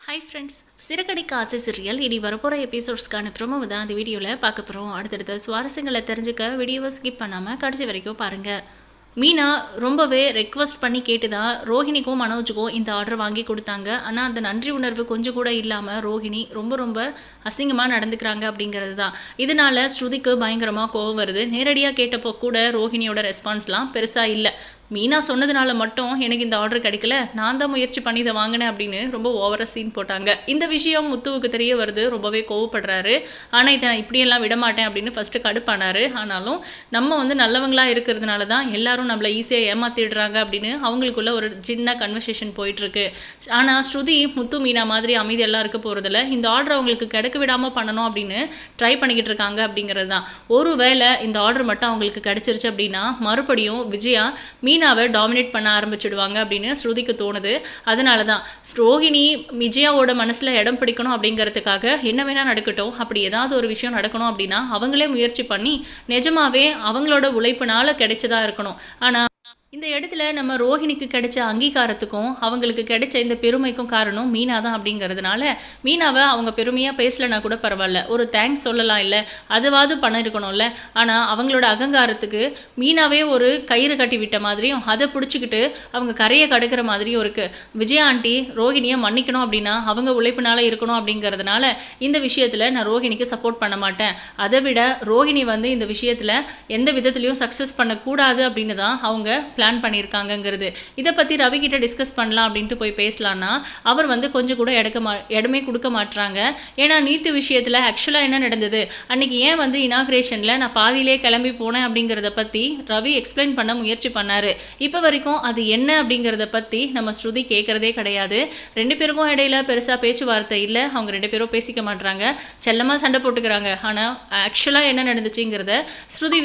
Hi friends Siragadikka ஆசை serial இனி வரப்போகிற எபிசோட்ஸ்க்கான ப்ரோமோவை தான் அந்த வீடியோவில் பார்க்க போகிறோம் அடுத்தடுத்த சுவாரஸ்யங்களை தெரிஞ்சுக்க வீடியோவை ஸ்கிப் பண்ணாமல் கடைசி வரைக்கும் பாருங்கள் மீனா ரொம்பவே ரெக்வஸ்ட் பண்ணி கேட்டு தான் ரோஹிணிக்கும் மனோஜுக்கும் இந்த ஆர்டர் வாங்கி கொடுத்தாங்க. ஆனால் அந்த நன்றி உணர்வு கொஞ்சம் கூட இல்லாமல் ரோஹிணி ரொம்ப ரொம்ப அசிங்கமாக நடந்துக்கிறாங்க அப்படிங்கிறது தான். இதனால ஸ்ருதிக்கு பயங்கரமாக கோவம் வருது. நேரடியாக கேட்டப்போ கூட ரோஹிணியோட ரெஸ்பான்ஸ்லாம் பெருசாக இல்லை. மீனா சொன்னதுனால மட்டும் எனக்கு இந்த ஆர்டர் கிடைக்கல. நான் தான் முயற்சி பண்ணி இதை வாங்கினேன் அப்படின்னு ரொம்ப ஓவராக சீன் போட்டாங்க. இந்த விஷயம் முத்துவுக்கு தெரிய வருது. ரொம்பவே கோவப்படுறாரு. ஆனால் இதை நான் இப்படியெல்லாம் விட மாட்டேன் அப்படின்னு ஃபஸ்ட்டு கடுப்பானாரு. ஆனாலும் நம்ம வந்து நல்லவங்களா இருக்கிறதுனால தான் எல்லாரும் நம்மளை ஈஸியாக ஏமாத்திடுறாங்க அப்படின்னு அவங்களுக்குள்ள ஒரு சின்ன கன்வர்சேஷன் போயிட்டுருக்கு. ஆனால் ஸ்ருதி முத்து மீனா மாதிரி அமைதியெல்லாம் இருக்க போகிறதில்ல இந்த ஆர்டர் அவங்களுக்கு கிடைக்க விடாமல் பண்ணணும் அப்படின்னு ட்ரை பண்ணிக்கிட்டு இருக்காங்க அப்படிங்கிறது தான். ஒருவேளை இந்த ஆர்டர் மட்டும் அவங்களுக்கு கிடச்சிருச்சு அப்படின்னா மறுபடியும் விஜயா மீன் மீனாவை டாமினேட் பண்ண ஆரம்பிச்சிடுவாங்க அப்படின்னு ஸ்ருதிக்கு தோணுது. அதனால தான் ரோஹிணி விஜயாவோட மனசில் இடம் பிடிக்கணும் அப்படிங்கிறதுக்காக என்ன வேணால் நடக்கட்டும் அப்படி ஏதாவது ஒரு விஷயம் நடக்கணும் அப்படின்னா அவங்களே முயற்சி பண்ணி நிஜமாவே அவங்களோட உழைப்புனால கிடைச்சதா இருக்கணும். ஆனால் இந்த இடத்துல நம்ம ரோஹிணிக்கு கிடைச்ச அங்கீகாரத்துக்கும் அவங்களுக்கு கிடைச்ச இந்த பெருமைக்கும் காரணம் மீனா தான் அப்படிங்கிறதுனால மீனாவை அவங்க பெருமையாக பேசலைனா கூட பரவாயில்ல. ஒரு தேங்க்ஸ் சொல்லலாம் இல்லை அதுவாது பணம் இருக்கணும்ல. ஆனால் அவங்களோட அகங்காரத்துக்கு மீனாவே ஒரு கயிறு கட்டி விட்ட மாதிரியும் அதை பிடிச்சிக்கிட்டு அவங்க கரையை கடுக்கிற மாதிரியும் இருக்குது விஜயா ஆண்டி ரோஹிணியை மன்னிக்கணும் அப்படின்னா அவங்க உழைப்பினால இருக்கணும் அப்படிங்கிறதுனால இந்த விஷயத்தில் நான் ரோஹிணிக்கு சப்போர்ட் பண்ண மாட்டேன். அதை விட ரோஹிணி வந்து இந்த விஷயத்தில் எந்த விதத்துலையும் சக்ஸஸ் பண்ணக்கூடாது அப்படின்னு தான் அவங்க பிளான் பண்ணியிருக்காங்கங்கிறது. இதை பற்றி ரவி கிட்ட டிஸ்கஸ் பண்ணலாம் அப்படின்ட்டு போய் பேசலான்னா அவர் வந்து கொஞ்சம் கூட எடுக்க மா இடமே கொடுக்க மாட்றாங்க. ஏன்னா நீத்து விஷயத்தில் ஆக்சுவலாக என்ன நடந்தது? அன்னைக்கு ஏன் வந்து இனாக்ரேஷனில் நான் பாதியிலே கிளம்பி போனேன் அப்படிங்கிறத பற்றி ரவி எக்ஸ்பிளைன் பண்ண முயற்சி பண்ணார். இப்போ வரைக்கும் அது என்ன அப்படிங்கிறத பற்றி நம்ம ஸ்ருதி கேட்குறதே கிடையாது. ரெண்டு பேருக்கும் இடையில பெருசாக பேச்சுவார்த்தை இல்லை. அவங்க ரெண்டு பேரும் பேசிக்க மாட்றாங்க. செல்லமாக சண்டை போட்டுக்கிறாங்க. ஆனால் ஆக்சுவலாக என்ன நடந்துச்சுங்கிறத ஸ்ருதி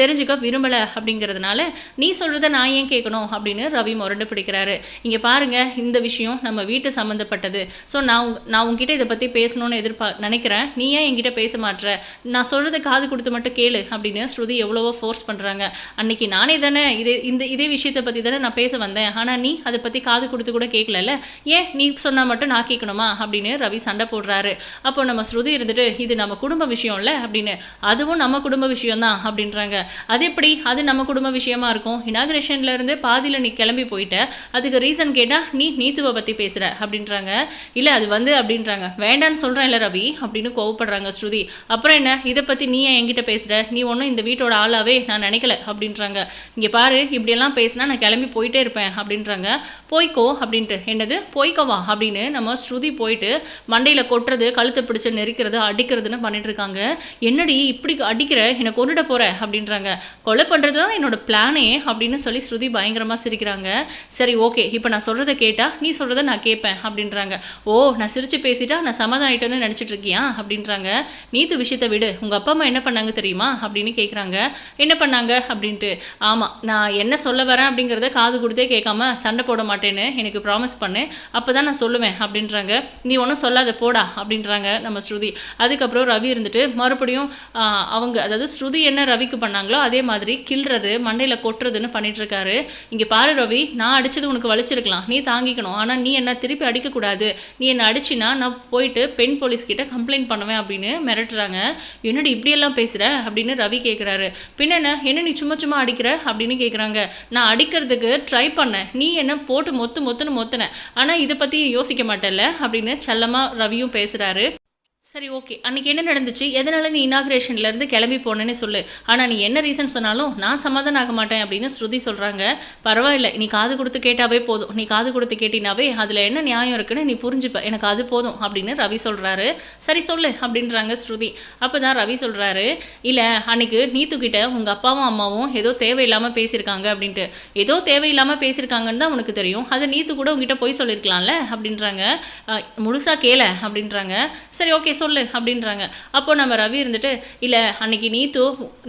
தெரிஞ்சுக்க விரும்பலை அப்படிங்கிறதுனால நீ சொல்கிறத நான் நான் ஏன் கேட்கணும் அப்படின்னு ரவி முரண்டு பிடிக்கிறாரு. இங்கே பாருங்க இந்த விஷயம் நம்ம வீட்டு சம்மந்தப்பட்டது ஸோ நான் உங்க- நான் உங்ககிட்ட இதை பற்றி பேசணும்னு எதிர்பார் நினைக்கிறேன். நீ ஏன் என்கிட்ட பேச மாட்ற? நான் சொல்கிறத காது கொடுத்து மட்டும் கேளு அப்படின்னு ஸ்ருதி எவ்வளவோ ஃபோர்ஸ் பண்ணுறாங்க அன்னைக்கு நானே தானே இதே இந்த இதே விஷயத்தை பற்றி தானே நான் பேச வந்தேன். ஆனால் நீ அதை பற்றி காது கொடுத்து கூட கேட்கலல்ல? ஏன் நீ சொன்னால் மட்டும் நான் கேட்கணுமா? அப்படின்னு ரவி சண்டை போடுறாரு. அப்போ நம்ம ஸ்ருதி இருந்துட்டு இது நம்ம குடும்ப விஷயம்ல அப்படின்னு. அதுவும் நம்ம குடும்ப விஷயம்தான் அப்படின்றாங்க. அது எப்படி? அது நம்ம குடும்ப விஷயமா இருக்கும். இனாகிரேஷன் இருந்து பாதியில் நீ கிளம்பி போயிட்ட. அதுக்கு ரீசன் கேட்டால் நீ நீத்துவை பற்றி பேசுகிற அப்படின்றாங்க. இல்லை அது வந்து அப்படின்றாங்க. வேண்டான்னு சொல்கிறேன் இல்லை ரவி அப்படின்னு கோவப்படுறாங்க ஸ்ருதி. அப்புறம் என்ன? இதை பற்றி நீ ஏன் என்கிட்ட பேசுகிற நீ ஒன்றும் இந்த வீட்டோட ஆளாவே நான் நினைக்கல அப்படின்றாங்க. இங்கே பாரு இப்படியெல்லாம் பேசினா நான் கிளம்பி போயிட்டே இருப்பேன் அப்படின்றாங்க. போய்க்கோ அப்படின்ட்டு. என்னது? போய்க்கோவா அப்படின்னு நம்ம ஸ்ருதி போயிட்டு மண்டையில் கொட்டுறது கழுத்தை பிடிச்சி நெரிக்கிறது அடிக்கிறதுன்னு பண்ணிட்டு இருக்காங்க. என்னடி இப்படி அடிக்கிற? என்னை கொண்டுட போற அப்படின்றாங்க. கொலை பண்ணுறது தான் என்னோட பிளானே அப்படின்னு சொல்லி ஸ்ருதி பயங்கரமாக சிரிக்கிறாங்க. சரி ஓகே இப்போ நான் சொல்கிறத கேட்டால் நீ சொல்கிறத நான் கேட்பேன் அப்படின்றாங்க. ஓ நான் சிரிச்சு பேசிட்டா நான் சமாதானம் ஆயிட்டேன்னு நினச்சிட்டு இருக்கியா? அப்படின்றாங்க. நீத்து விஷயத்தை விடு. உங்கள் அப்பா அம்மா என்ன பண்ணாங்க தெரியுமா? அப்படின்னு கேட்குறாங்க என்ன பண்ணாங்க? அப்படின்ட்டு ஆமாம் நான் என்ன சொல்ல வரேன் அப்படிங்கிறத காது கொடுத்தே கேட்காம சண்டை போட மாட்டேன்னு எனக்கு ப்ராமிஸ் பண்ணு. அப்போ தான் நான் சொல்லுவேன் அப்படின்றாங்க. நீ ஒன்றும் சொல்லாத போடா அப்படின்றாங்க நம்ம ஸ்ருதி. அதுக்கப்புறம் ரவி இருந்துட்டு மறுபடியும் அவங்க அதாவது ஸ்ருதி என்ன ரவிக்கு பண்ணாங்களோ அதே மாதிரி கிள்றது மண்டையில் கொட்டுறதுன்னு பண்ணிட்டு இருக்காரு இங்கே பாரு ரவி நான் அடித்தது உனக்கு வலிச்சிருக்கலாம். நீ தாங்கிக்கணும். ஆனால் நீ என்ன திருப்பி அடிக்கக்கூடாது. நீ என்ன அடிச்சினா நான் போயிட்டு பெண் போலீஸ்கிட்ட கம்ப்ளைண்ட் பண்ணுவேன் அப்படின்னு மிரட்டுறாங்க. என்னடி இப்படியெல்லாம் பேசுகிற அப்படின்னு ரவி கேட்குறாரு பின்னென்ன என்ன? என்ன நீ சும்மா சும்மா அடிக்கிற? அப்படின்னு கேட்குறாங்க நான் அடிக்கிறதுக்கு ட்ரை பண்ணேன். நீ என்ன போட்டு மொத்து மொத்துன்னு மொத்துன. ஆனால் இதை பற்றி யோசிக்க மாட்டேல்ல? அப்படின்னு செல்லமாக ரவியும் பேசுகிறாரு சரி ஓகே அன்னைக்கு என்ன நடந்துச்சு? எதனால் நீ இனாக்ரேஷன்லேருந்து கிளம்பி போனேன்னு சொல்லு. ஆனால் நீ என்ன ரீசன் சொன்னாலும் நான் சமாதானம் ஆக மாட்டேன் அப்படின்னு ஸ்ருதி சொல்கிறாங்க பரவாயில்ல நீ காது கொடுத்து கேட்டாவே போதும். நீ காது கொடுத்து கேட்டினாவே அதில் என்ன நியாயம் இருக்குன்னு நீ புரிஞ்சுப்ப. எனக்கு அது போதும் அப்படின்னு ரவி சொல்கிறாரு சரி சொல்லு அப்படின்றாங்க ஸ்ருதி. அப்போ தான் ரவி சொல்கிறாரு இல்லை அன்னைக்கு நீத்துக்கிட்ட உங்கள் அப்பாவும் அம்மாவும் ஏதோ தேவையில்லாமல் பேசியிருக்காங்க அப்படின்ட்டு. ஏதோ தேவையில்லாமல் பேசியிருக்காங்கன்னு தான் உனக்கு தெரியும். அதை நீத்து கூட உங்ககிட்ட போய் சொல்லியிருக்கலாம்ல? அப்படின்றாங்க. முழுசாக கேள அப்படின்றாங்க. சரி ஓகே சொல்லு அப்படின்றாங்க. அப்போ நம்ம ரவி இருந்துட்டு இல்லை அன்னைக்கு நீத்து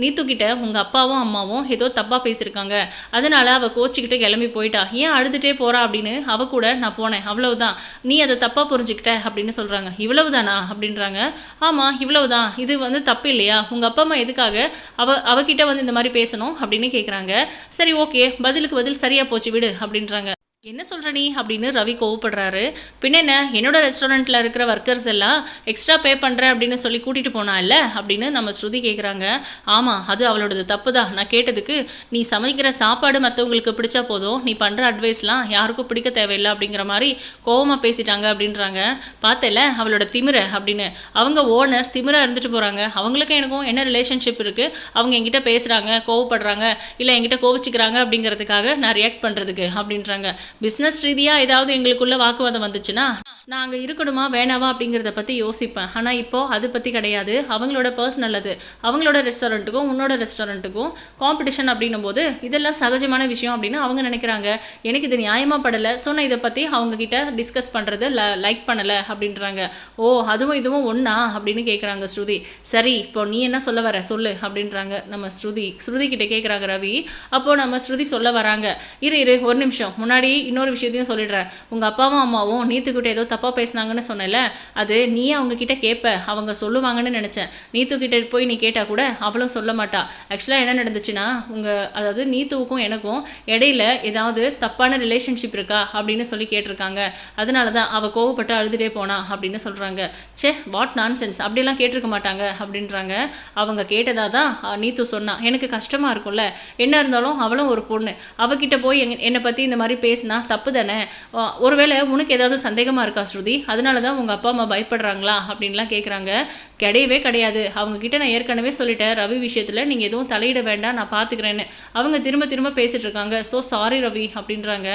நீத்துக்கிட்ட உங்கள் அப்பாவும் அம்மாவும் ஏதோ தப்பாக பேசியிருக்காங்க. அதனால அவள் கோச்சிக்கிட்டு கிளம்பி போயிட்டா. ஏன் அழுதுட்டே போகிறா அப்படின்னு அவ கூட நான் போனேன். அவ்வளவுதான். நீ அதை தப்பாக புரிஞ்சுக்கிட்ட அப்படின்னு சொல்கிறாங்க இவ்வளவுதானா? அப்படின்றாங்க. ஆமாம் இவ்வளவுதான். இது வந்து தப்பு இல்லையா? உங்கள் அப்பா அம்மா எதுக்காக அவ அவகிட்ட வந்து இந்த மாதிரி பேசணும்? அப்படின்னு கேட்குறாங்க சரி ஓகே. பதிலுக்கு பதில் சரியாக போச்சு விடு அப்படின்றாங்க. என்ன சொல்கிற நீ? அப்படின்னு ரவி கோவப்படுறாரு. பின்னென்ன என்னோட ரெஸ்டாரண்ட்டில் இருக்கிற ஒர்க்கர்ஸ் எல்லாம் எக்ஸ்ட்ரா பே பண்ணுறேன் அப்படின்னு சொல்லி கூட்டிகிட்டு போனா இல்லை? அப்படின்னு நம்ம ஸ்ருதி கேட்குறாங்க ஆமாம் அது அவளோடது தப்பு தான் நான் கேட்டதுக்கு நீ சமைக்கிற சாப்பாடு மற்றவங்களுக்கு பிடிச்சா போதும். நீ பண்ணுற அட்வைஸ்லாம் யாருக்கும் பிடிக்க தேவையில்லை அப்படிங்கிற மாதிரி கோவமாக பேசிட்டாங்க அப்படின்றாங்க. பார்த்தல அவளோட திமிர அப்படின்னு. அவங்க ஓனர் திமிரா இருந்துட்டு போகிறாங்க அவங்களுக்கும் எனக்கும் என்ன ரிலேஷன்ஷிப் இருக்குது அவங்க என்கிட்ட பேசுகிறாங்க கோவப்படுறாங்க இல்லை என்கிட்ட கோவிச்சுக்கிறாங்க அப்படிங்கிறதுக்காக நான் ரியாக்ட் பண்ணுறதுக்கு அப்படின்றாங்க. பிஸ்னஸ் ரீதியாக ஏதாவது எங்களுக்குள்ள வாக்குவாதம் வந்துச்சுன்னா நான் அங்கே இருக்கணுமா வேணாவா அப்படிங்கிறத பற்றி யோசிப்பேன். ஆனால் இப்போது அது பற்றி கிடையாது. அவங்களோட பர்சனல் அது. அவங்களோட ரெஸ்டாரண்ட்டுக்கும் உன்னோட ரெஸ்டாரண்ட்டுக்கும் காம்படிஷன் அப்படின்னும் போது இதெல்லாம் சகஜமான விஷயம் அப்படின்னு அவங்க நினைக்கிறாங்க. எனக்கு இது நியாயமாக படலை. ஸோ நான் இதை பற்றி அவங்கக்கிட்ட டிஸ்கஸ் பண்ணுறது ல லைக் பண்ணலை அப்படின்றாங்க. ஓ அதுவும் இதுவும் ஒன்றா அப்படின்னு கேட்குறாங்க ஸ்ருதி. சரி இப்போ நீ என்ன சொல்ல வர? சொல்லு அப்படின்றாங்க நம்ம ஸ்ருதி. ஸ்ருதி கிட்ட கேட்குறாங்க ரவி. அப்போது நம்ம ஸ்ருதி சொல்ல வராங்க. இரு இரு ஒரு நிமிஷம். முன்னாடி இன்னொரு விஷயத்தையும் சொல்லிடுறேன். உங்கள் அப்பாவும் அம்மாவும் நீத்துக்கிட்ட ஏதோ தப்பாக பேசுனாங்கன்னு சொன்னல அது நீ அவங்கக்கிட்ட கேட்ப அவங்க சொல்லுவாங்கன்னு நினச்சேன். நீத்துக்கிட்ட போய் நீ கேட்டால் கூட அவளும் சொல்ல மாட்டா. ஆக்சுவலாக என்ன நடந்துச்சுன்னா உங்கள் அதாவது நீத்துவுக்கும் எனக்கும் இடையில ஏதாவது தப்பான ரிலேஷன்ஷிப் இருக்கா அப்படின்னு சொல்லி கேட்டிருக்காங்க. அதனால தான் அவள் கோவப்பட்டு அழுதுட்டே போனா அப்படின்னு சொல்கிறாங்க ச்சே வாட் நான் சென்ஸ் அப்படிலாம் கேட்டிருக்க மாட்டாங்க அப்படின்றாங்க. அவங்க கேட்டதா தான் நீத்து சொன்னா. எனக்கு கஷ்டமாக இருக்கும்ல. என்ன இருந்தாலும் அவளும் ஒரு பொண்ணு. அவகிட்ட போய் என்னை பற்றி இந்த மாதிரி பேசினா தப்பு தானே? ஒருவேளை உனக்கு ஏதாவது சந்தேகமாக இருக்கா? ஸ்ருதி? அதனால தான் உங்கள் அப்பா அம்மா பயப்படுறாங்களா? அப்படின்லாம் கேட்குறாங்க கிடையவே கிடையாது. அவங்க கிட்ட நான் ஏற்கனவே சொல்லிட்டேன். ரவி விஷயத்தில் நீங்கள் எதுவும் தலையிட வேண்டாம். நான் பார்த்துக்கிறேன்னு அவங்க திரும்ப திரும்ப பேசிகிட்டு இருக்காங்க. ஸோ சாரி ரவி அப்படின்றாங்க.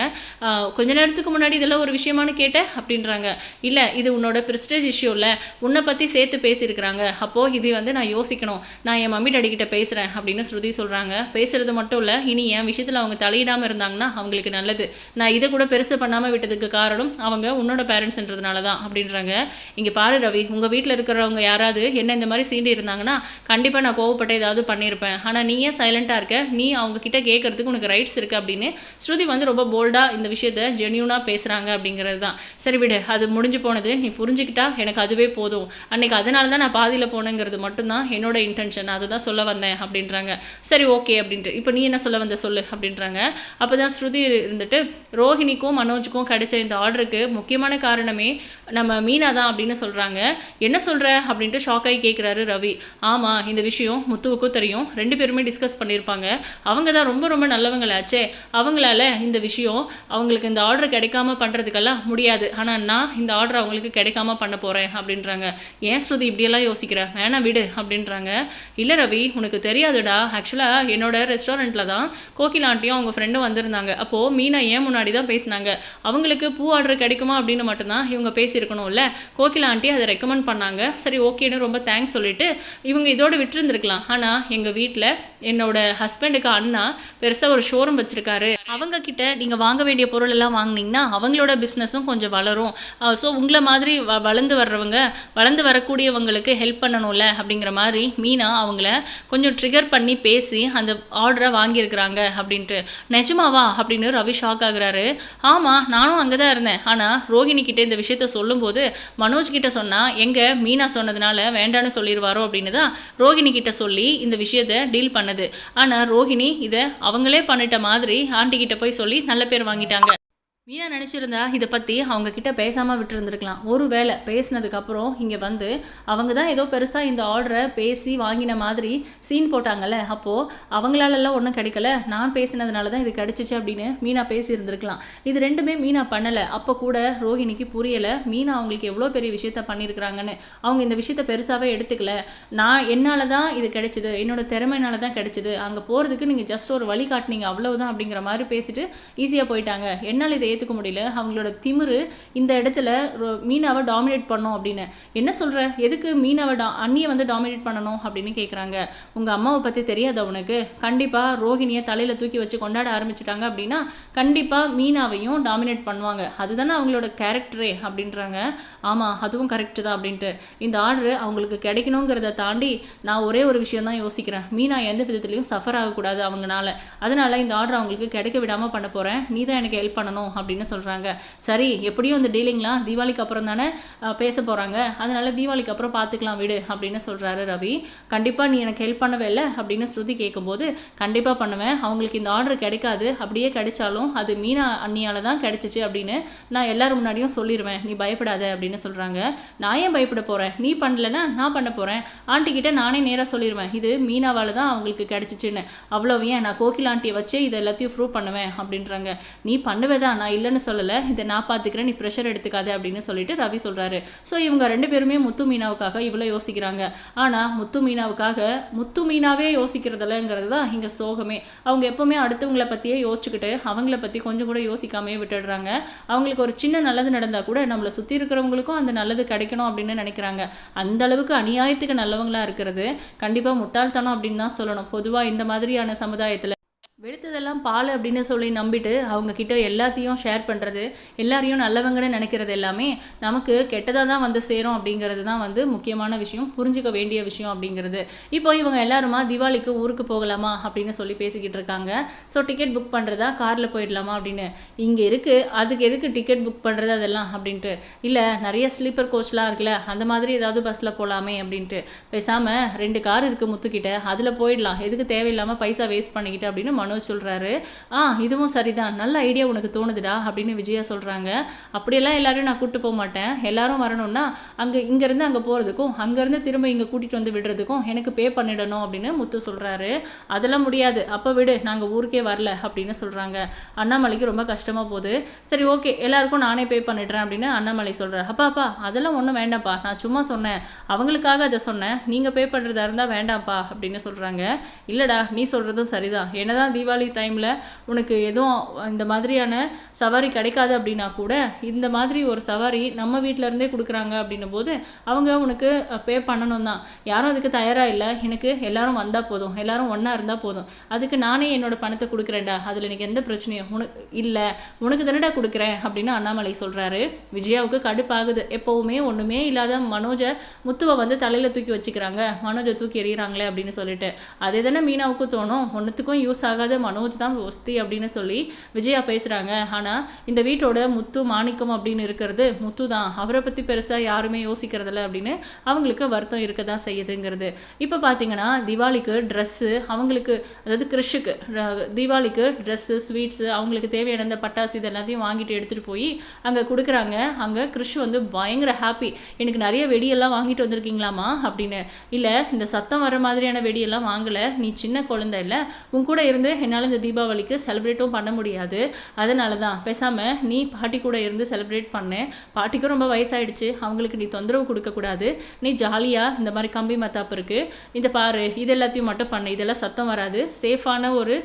கொஞ்ச நேரத்துக்கு முன்னாடி இதெல்லாம் ஒரு விஷயமானு கேட்டேன் அப்படின்றாங்க. இல்லை இது உன்னோட ப்ரெஸ்டேஜ் இஷ்யூ இல்லை. உன்னை பற்றி சேர்த்து பேசியிருக்கிறாங்க. அப்போது இது வந்து நான் யோசிக்கணும். நான் என் மம்மி டாடி கிட்ட பேசுகிறேன் அப்படின்னு ஸ்ருதி சொல்கிறாங்க பேசுறது மட்டும் இல்லை இனி என் விஷயத்தில் அவங்க தலையிடாமல் இருந்தாங்கன்னா அவங்களுக்கு நல்லது. நான் இதை கூட பெருசு பண்ணாமல் விட்டதுக்கு காரணம் அவங்க உன்னோட பேரண்ட்ஸ்ன்றதுனால தான் அப்படின்றாங்க. இங்கே பாரு ரவி உங்கள் வீட்டில் இருக்கிறவங்க யாராவது என்ன இந்த மாதிரி சீண்டி இருந்தாங்கன்னா கண்டிப்பாக நான் கோவப்பட்டு ஏதாவது பண்ணியிருப்பேன் ஆனால் நீ ஏன் சைலண்ட்டாக இருக்க? நீ அவங்க கிட்ட கேட்கறதுக்கு உனக்கு ரைட்ஸ் இருக்குது அப்படின்னு ஸ்ருதி வந்து ரொம்ப போல்டாக இந்த விஷயத்த ஜென்யூனாக பேசுகிறாங்க அப்படிங்கிறது தான். சரி விடு அது முடிஞ்சு போனது. நீ புரிஞ்சுக்கிட்டா எனக்கு அதுவே போதும். அன்னைக்கு அதனால தான் நான் பாதியில் போனேங்கிறது மட்டும்தான் என்னோட இன்டென்ஷன் அதை தான் சொல்ல வந்தேன் அப்படின்றாங்க. சரி ஓகே அப்படின்ட்டு. இப்போ நீ என்ன சொல்ல வந்த சொல்லு அப்படின்றாங்க. அப்போ தான் ஸ்ருதி இருந்துட்டு ரோஹிணிக்கும் மனோஜுக்கும் கிடைச்ச இந்த ஆர்டருக்கு முக்கியமான காரணம் நம்ம மீனா தான் அப்படின்னு சொல்கிறாங்க என்ன சொல்கிற அப்படின்ட்டு ஷாக் ஆகி கேட்குறாரு ரவி. ஆமாம் இந்த விஷயம் முத்துவுக்கும் தெரியும். ரெண்டு பேருமே டிஸ்கஸ் பண்ணியிருப்பாங்க அவங்க தான் ரொம்ப ரொம்ப நல்லவங்களாச்சே. அவங்களால இந்த விஷயம் அவங்களுக்கு இந்த ஆர்டர் கிடைக்காம பண்ணுறதுக்கெல்லாம் முடியாது. ஆனால் நான் இந்த ஆர்டர் அவங்களுக்கு கிடைக்காம பண்ண போகிறேன் அப்படின்றாங்க. ஏன் ஸ்ருதி இப்படியெல்லாம் யோசிக்கிற? வேணாம் விடு அப்படின்றாங்க. இல்லை ரவி உனக்கு தெரியாதுடா. ஆக்சுவலாக என்னோட ரெஸ்டாரண்ட்டில் தான் கோகிலா ஆண்டியும் அவங்க ஃப்ரெண்டும் வந்திருந்தாங்க. அப்போது மீனா ஏன் முன்னாடி தான் பேசினாங்க? அவங்களுக்கு பூ ஆர்டர் கிடைக்குமா அப்படின்னு மட்டும்தான் இவங்க பேசியிருக்கணும்ல? கோகிலா ஆண்டி அதை ரெக்கமெண்ட் பண்ணாங்க. சரி ஓகேன்னு ரொம்ப தேங்க்ஸ் சொல்லிட்டு இவங்க இதோட விட்டுருந்துருக்கலாம். ஆனால் எங்கள் வீட்டில் என்னோட ஹஸ்பண்டுக்கு அண்ணா பெருசாக ஒரு ஷோரூம் வச்சுருக்காரு. அவங்க கிட்ட நீங்கள் வாங்க வேண்டிய பொருள் எல்லாம் வாங்குனீங்கன்னா அவங்களோட பிஸ்னஸும் கொஞ்சம் வளரும். ஸோ உங்களை மாதிரி வ வளர்ந்து வர்றவங்க வளர்ந்து வரக்கூடியவங்களுக்கு ஹெல்ப் பண்ணணும்ல அப்படிங்கிற மாதிரி மீனா அவங்கள கொஞ்சம் ட்ரிகர் பண்ணி பேசி அந்த ஆர்டரை வாங்கியிருக்கிறாங்க அப்படின்ட்டு. நிஜமாவா? அப்படின்னு ரவி ஷாக் ஆகுறாரு. ஆமாம் நானும் அங்கே தான் இருந்தேன். ஆனால் ரோகிணி இந்த விஷயத்த சொல்லும்போது மனோஜ் கிட்ட சொன்னால் எங்கே மீனா சொன்னதுனால வேண்டான்னு சொல்லிடுவாரோ அப்படின்னு தான் ரோகிணி கிட்ட சொல்லி இந்த விஷயத்தை டீல் பண்ணது. ஆனால் ரோகிணி இதை அவங்களே பண்ணிட்ட மாதிரி ஆண்டி கிட்ட போய் சொல்லி நல்ல பேர் வாங்கிட்டாங்க. மீனா நினச்சிருந்தா இதை பற்றி அவங்க கிட்ட பேசாமல் விட்டுருந்துருக்கலாம். ஒரு வேளை பேசினதுக்கப்புறம் இங்கே வந்து அவங்க தான் ஏதோ பெருசாக இந்த ஆர்டரை பேசி வாங்கின மாதிரி சீன் போட்டாங்கல்ல. அப்போது அவங்களாலெல்லாம் ஒன்றும் கிடைக்கல. நான் பேசினதுனால தான் இது கிடைச்சிச்சு அப்படின்னு மீனா பேசியிருந்துருக்கலாம். இது ரெண்டுமே மீனா பண்ணலை. அப்போ கூட ரோஹிணிக்கு புரியலை. மீனா அவங்களுக்கு எவ்வளோ பெரிய விஷயத்த பண்ணியிருக்கிறாங்கன்னு. அவங்க இந்த விஷயத்த பெருசாகவே எடுத்துக்கல. நான் என்னால் தான் இது கிடைச்சிது. என்னோட திறமையினால தான் கிடைச்சிது. அங்கே போகிறதுக்கு நீங்கள் ஜஸ்ட் ஒரு வழி காட்டினீங்க. அவ்வளவுதான் அப்படிங்கிற மாதிரி பேசிட்டு ஈஸியாக போயிட்டாங்க. என்னால் இதை ஏற்றுக்க முடியல. அவங்களோட திமிரு இந்த இடத்துல மீனாவை டாமினேட் பண்ணும் அப்படின்னு. என்ன சொல்கிற எதுக்கு மீனாவை டா அண்ணியை வந்து டாமினேட் பண்ணணும் அப்படின்னு கேட்குறாங்க உங்கள் அம்மாவை பற்றி தெரியாது உனக்கு? கண்டிப்பாக ரோஹிணியை தலையில் தூக்கி வச்சு கொண்டாட ஆரம்பிச்சிட்டாங்க அப்படின்னா கண்டிப்பாக மீனாவையும் டாமினேட் பண்ணுவாங்க. அதுதானே அவங்களோட கேரக்டரே அப்படின்றாங்க. ஆமாம் அதுவும் கரெக்டு தான் அப்படின்ட்டு. இந்த ஆர்டர் அவங்களுக்கு கிடைக்கணுங்கிறத தாண்டி நான் ஒரே ஒரு விஷயம் தான் யோசிக்கிறேன். மீனா எந்த விதத்துலையும் சஃபர் ஆகக்கூடாது அவங்கனால. அதனால இந்த ஆர்டர் அவங்களுக்கு கிடைக்க விடாமல் பண்ண போகிறேன் நீ தான் எனக்கு ஹெல்ப் பண்ணணும் அப்படின்னு சொல்கிறாங்க சரி எப்படியும் இந்த டீலிங்லாம் தீபாவளிக்கு அப்புறம் தானே பேச போகிறாங்க அதனால தீபாவளிக்கு அப்புறம் பார்த்துக்கலாம் விடு அப்படின்னு சொல்கிறாரு ரவி. கண்டிப்பாக நீ எனக்கு ஹெல்ப் பண்ணவே இல்லை அப்படின்னு ஸ்ருதி கேட்கும்போது கண்டிப்பாக பண்ணுவேன். அவங்களுக்கு இந்த ஆர்டர் கிடைக்காது. அப்படியே கிடைச்சாலும் அது மீனா அண்ணியால் தான் கிடைச்சிச்சு அப்படின்னு நான் எல்லாரும் முன்னாடியும் சொல்லிடுவேன் நீ பயப்படாத அப்படின்னு சொல்கிறாங்க நான் ஏன் பயப்பட போகிறேன் நீ பண்ணலன்னா நான் பண்ண போகிறேன் ஆண்டி கிட்ட நானே நேராக சொல்லிடுவேன் இது மீனாவால் தான் அவங்களுக்கு கிடைச்சிச்சுன்னு. அவ்வளோ ஏன்? நான் கோகில் ஆண்டியை வச்சு இதை எல்லாத்தையும் ப்ரூவ் பண்ணுவேன் அப்படின்றாங்க. நீ பண்ணுவே தான் நான் இல்லைன்னு சொல்லலை. இதை நான் பார்த்துக்கிறேன் நீ ப்ரெஷர் எடுத்துக்காத அப்படின்னு சொல்லிட்டு ரவி சொல்கிறாரு ஸோ இவங்க ரெண்டு பேருமே முத்து மீனாவுக்காக இவ்வளோ யோசிக்கிறாங்க. ஆனால் முத்து மீனாவுக்காக முத்து மீனாவே யோசிக்கிறதில்லங்கிறது தான் இங்கே சோகமே. அவங்க எப்போவுமே அடுத்தவங்களை பற்றியே யோசிச்சுக்கிட்டு அவங்கள பற்றி கொஞ்சம் கூட யோசிக்காமே விட்டுடுறாங்க. அவங்களுக்கு ஒரு சின்ன நல்லது நடந்தால் கூட நம்மளை சுற்றி இருக்கிறவங்களுக்கும் அந்த நல்லது கிடைக்கணும் அப்படின்னு நினைக்கிறாங்க. அந்த அளவுக்கு அநியாயத்துக்கு நல்லவங்களா இருக்கிறது. கண்டிப்பாக முட்டாள்தனம் அப்படின்னு தான் சொல்லணும். பொதுவாக இந்த மாதிரியான சமுதாயத்தில் வெளுத்ததெல்லாம் பால் அப்படின்னு சொல்லி நம்பிட்டு அவங்க கிட்ட எல்லாத்தையும் ஷேர் பண்ணுறது எல்லாரையும் நல்லவங்கன்னு நினைக்கிறது எல்லாமே நமக்கு கெட்டதாக தான் வந்து சேரும் அப்படிங்கிறது தான் வந்து முக்கியமான விஷயம் புரிஞ்சுக்க வேண்டிய விஷயம் அப்படிங்கிறது. இப்போ இவங்க எல்லாருமா தீபாவளிக்கு ஊருக்கு போகலாமா அப்படின்னு சொல்லி பேசிக்கிட்டு இருக்காங்க. ஸோ டிக்கெட் புக் பண்ணுறதா காரில் போயிடலாமா அப்படின்னு. இங்கே இருக்குது அதுக்கு எதுக்கு டிக்கெட் புக் பண்ணுறது அதெல்லாம் அப்படின்ட்டு. இல்லை நிறைய ஸ்லீப்பர் கோச்லாம் இருக்குல்ல அந்த மாதிரி ஏதாவது பஸ்ஸில் போகலாமே அப்படின்ட்டு. பேசாமல் ரெண்டு கார் இருக்குது முத்துக்கிட்ட அதில் போயிடலாம். எதுக்கு தேவையில்லாமல் பைசா வேஸ்ட் பண்ணிக்கிட்டு அப்படின்னு மனோஜ் சொல்கிறாரு ஆ இதுவும் சரிதான். நல்ல ஐடியா உனக்கு தோணுதுடா அப்படின்னு விஜயா சொல்கிறாங்க அப்படியெல்லாம் எல்லாரையும் நான் கூப்பிட்டு போக மாட்டேன் எல்லாரும் வரணும்னா அங்கே இங்கேருந்து அங்கே போகிறதுக்கும் அங்கேருந்து திரும்ப இங்கே கூட்டிகிட்டு வந்து விடுறதுக்கும் எனக்கு பே பண்ணிடணும் அப்படின்னு முத்து சொல்கிறாரு அதெல்லாம் முடியாது. அப்போ விடு. நாங்கள் ஊருக்கே வரல அப்படின்னு சொல்கிறாங்க அண்ணாமலைக்கு ரொம்ப கஷ்டமாக போகுது. சரி ஓகே எல்லாருக்கும் நானே பே பண்ணிடுறேன் அப்படின்னு அண்ணாமலை சொல்கிறார் அப்பா அப்பா அதெல்லாம் ஒன்றும் வேண்டாம்ப்பா. நான் சும்மா சொன்னேன். அவங்களுக்காக அதை சொன்னேன். நீங்கள் பே பண்ணுறதா இருந்தால் வேண்டாம்ப்பா அப்படின்னு சொல்கிறாங்க இல்லைடா நீ சொல்கிறதும் சரிதான். என்னதான் தீபாவளி டைமில் உனக்கு எதுவும் இந்த மாதிரியான சவாரி கிடைக்காது அப்படின்னா கூட இந்த மாதிரி ஒரு சவாரி நம்ம வீட்டிலருந்தே இருந்தே கொடுக்குறாங்க அப்படின்னும் போது அவங்க உனக்கு பே பண்ணணும் தான் யாரும் அதுக்கு தயாராக இல்லை. எனக்கு எல்லாரும் வந்தால் போதும். எல்லாரும் ஒன்றா இருந்தால் போதும். அதுக்கு நானே என்னோடய பணத்தை கொடுக்குறேன்டா. அதில் எனக்கு எந்த பிரச்சனையும் உனக்கு இல்லை. உனக்கு தானடா கொடுக்குறேன் அப்படின்னு அண்ணாமலை சொல்கிறாரு விஜயாவுக்கு கடுப்பாகுது. எப்போவுமே ஒன்றுமே இல்லாத மனோஜை முத்துவை வந்து தலையில் தூக்கி வச்சுக்கிறாங்க. மனோஜை தூக்கி எறிகிறாங்களே அப்படின்னு சொல்லிட்டு. அதே தானே மீனாவுக்கும் தோணும். ஒன்றுத்துக்கும் யூஸ் ஆகாது. மனோஜ் தான் ஒஸ்தி அப்படின்னு சொல்லி விஜயா பேசுகிறாங்க ஆனால் இந்த வீட்டோட முத்து மாணிக்கம் அப்படின்னு இருக்கிறது முத்து தான். அவரை பற்றி பெருசாக யாருமே யோசிக்கிறதில்ல அப்படின்னு அவங்களுக்கு வருத்தம் இருக்க தான் செய்யுதுங்கிறது. இப்போ பார்த்தீங்கன்னா தீபாவளிக்கு ட்ரெஸ்ஸு அவங்களுக்கு அதாவது கிறிஷுக்கு தீபாவளிக்கு ட்ரெஸ்ஸு ஸ்வீட்ஸு அவங்களுக்கு தேவையான இந்த பட்டாசு இது எல்லாத்தையும் வாங்கிட்டு எடுத்துகிட்டு போய் அங்கே கொடுக்குறாங்க. அங்கே கிறிஷ் வந்து பயங்கர ஹாப்பி எனக்கு நிறைய வெடியெல்லாம் வாங்கிட்டு வந்திருக்கீங்களாமா அப்படின்னு. இல்லை இந்த சத்தம் வர மாதிரியான வெடியெல்லாம் வாங்கலை. நீ சின்ன குழந்தை இல்லை. உன் கூட இருந்து என்னால் இந்த தீபாவளிக்கு செலிப்ரேட்டும் பண்ண முடியாது. அதனால தான் பேசாமல் நீ பாட்டி கூட இருந்து செலிப்ரேட் பண்ண. பாட்டிக்கும் ரொம்ப வயசாயிடுச்சு. அவங்களுக்கு நீ தொந்தரவு கொடுக்கக்கூடாது நீ ஜாலியாக இந்த மாதிரி கம்பி மத்தாப்பு இருக்குது இந்த பாரு. இது எல்லாத்தையும் மட்டும் பண்ணு. இதெல்லாம் சத்தம் வராது. சேஃபான ஒரு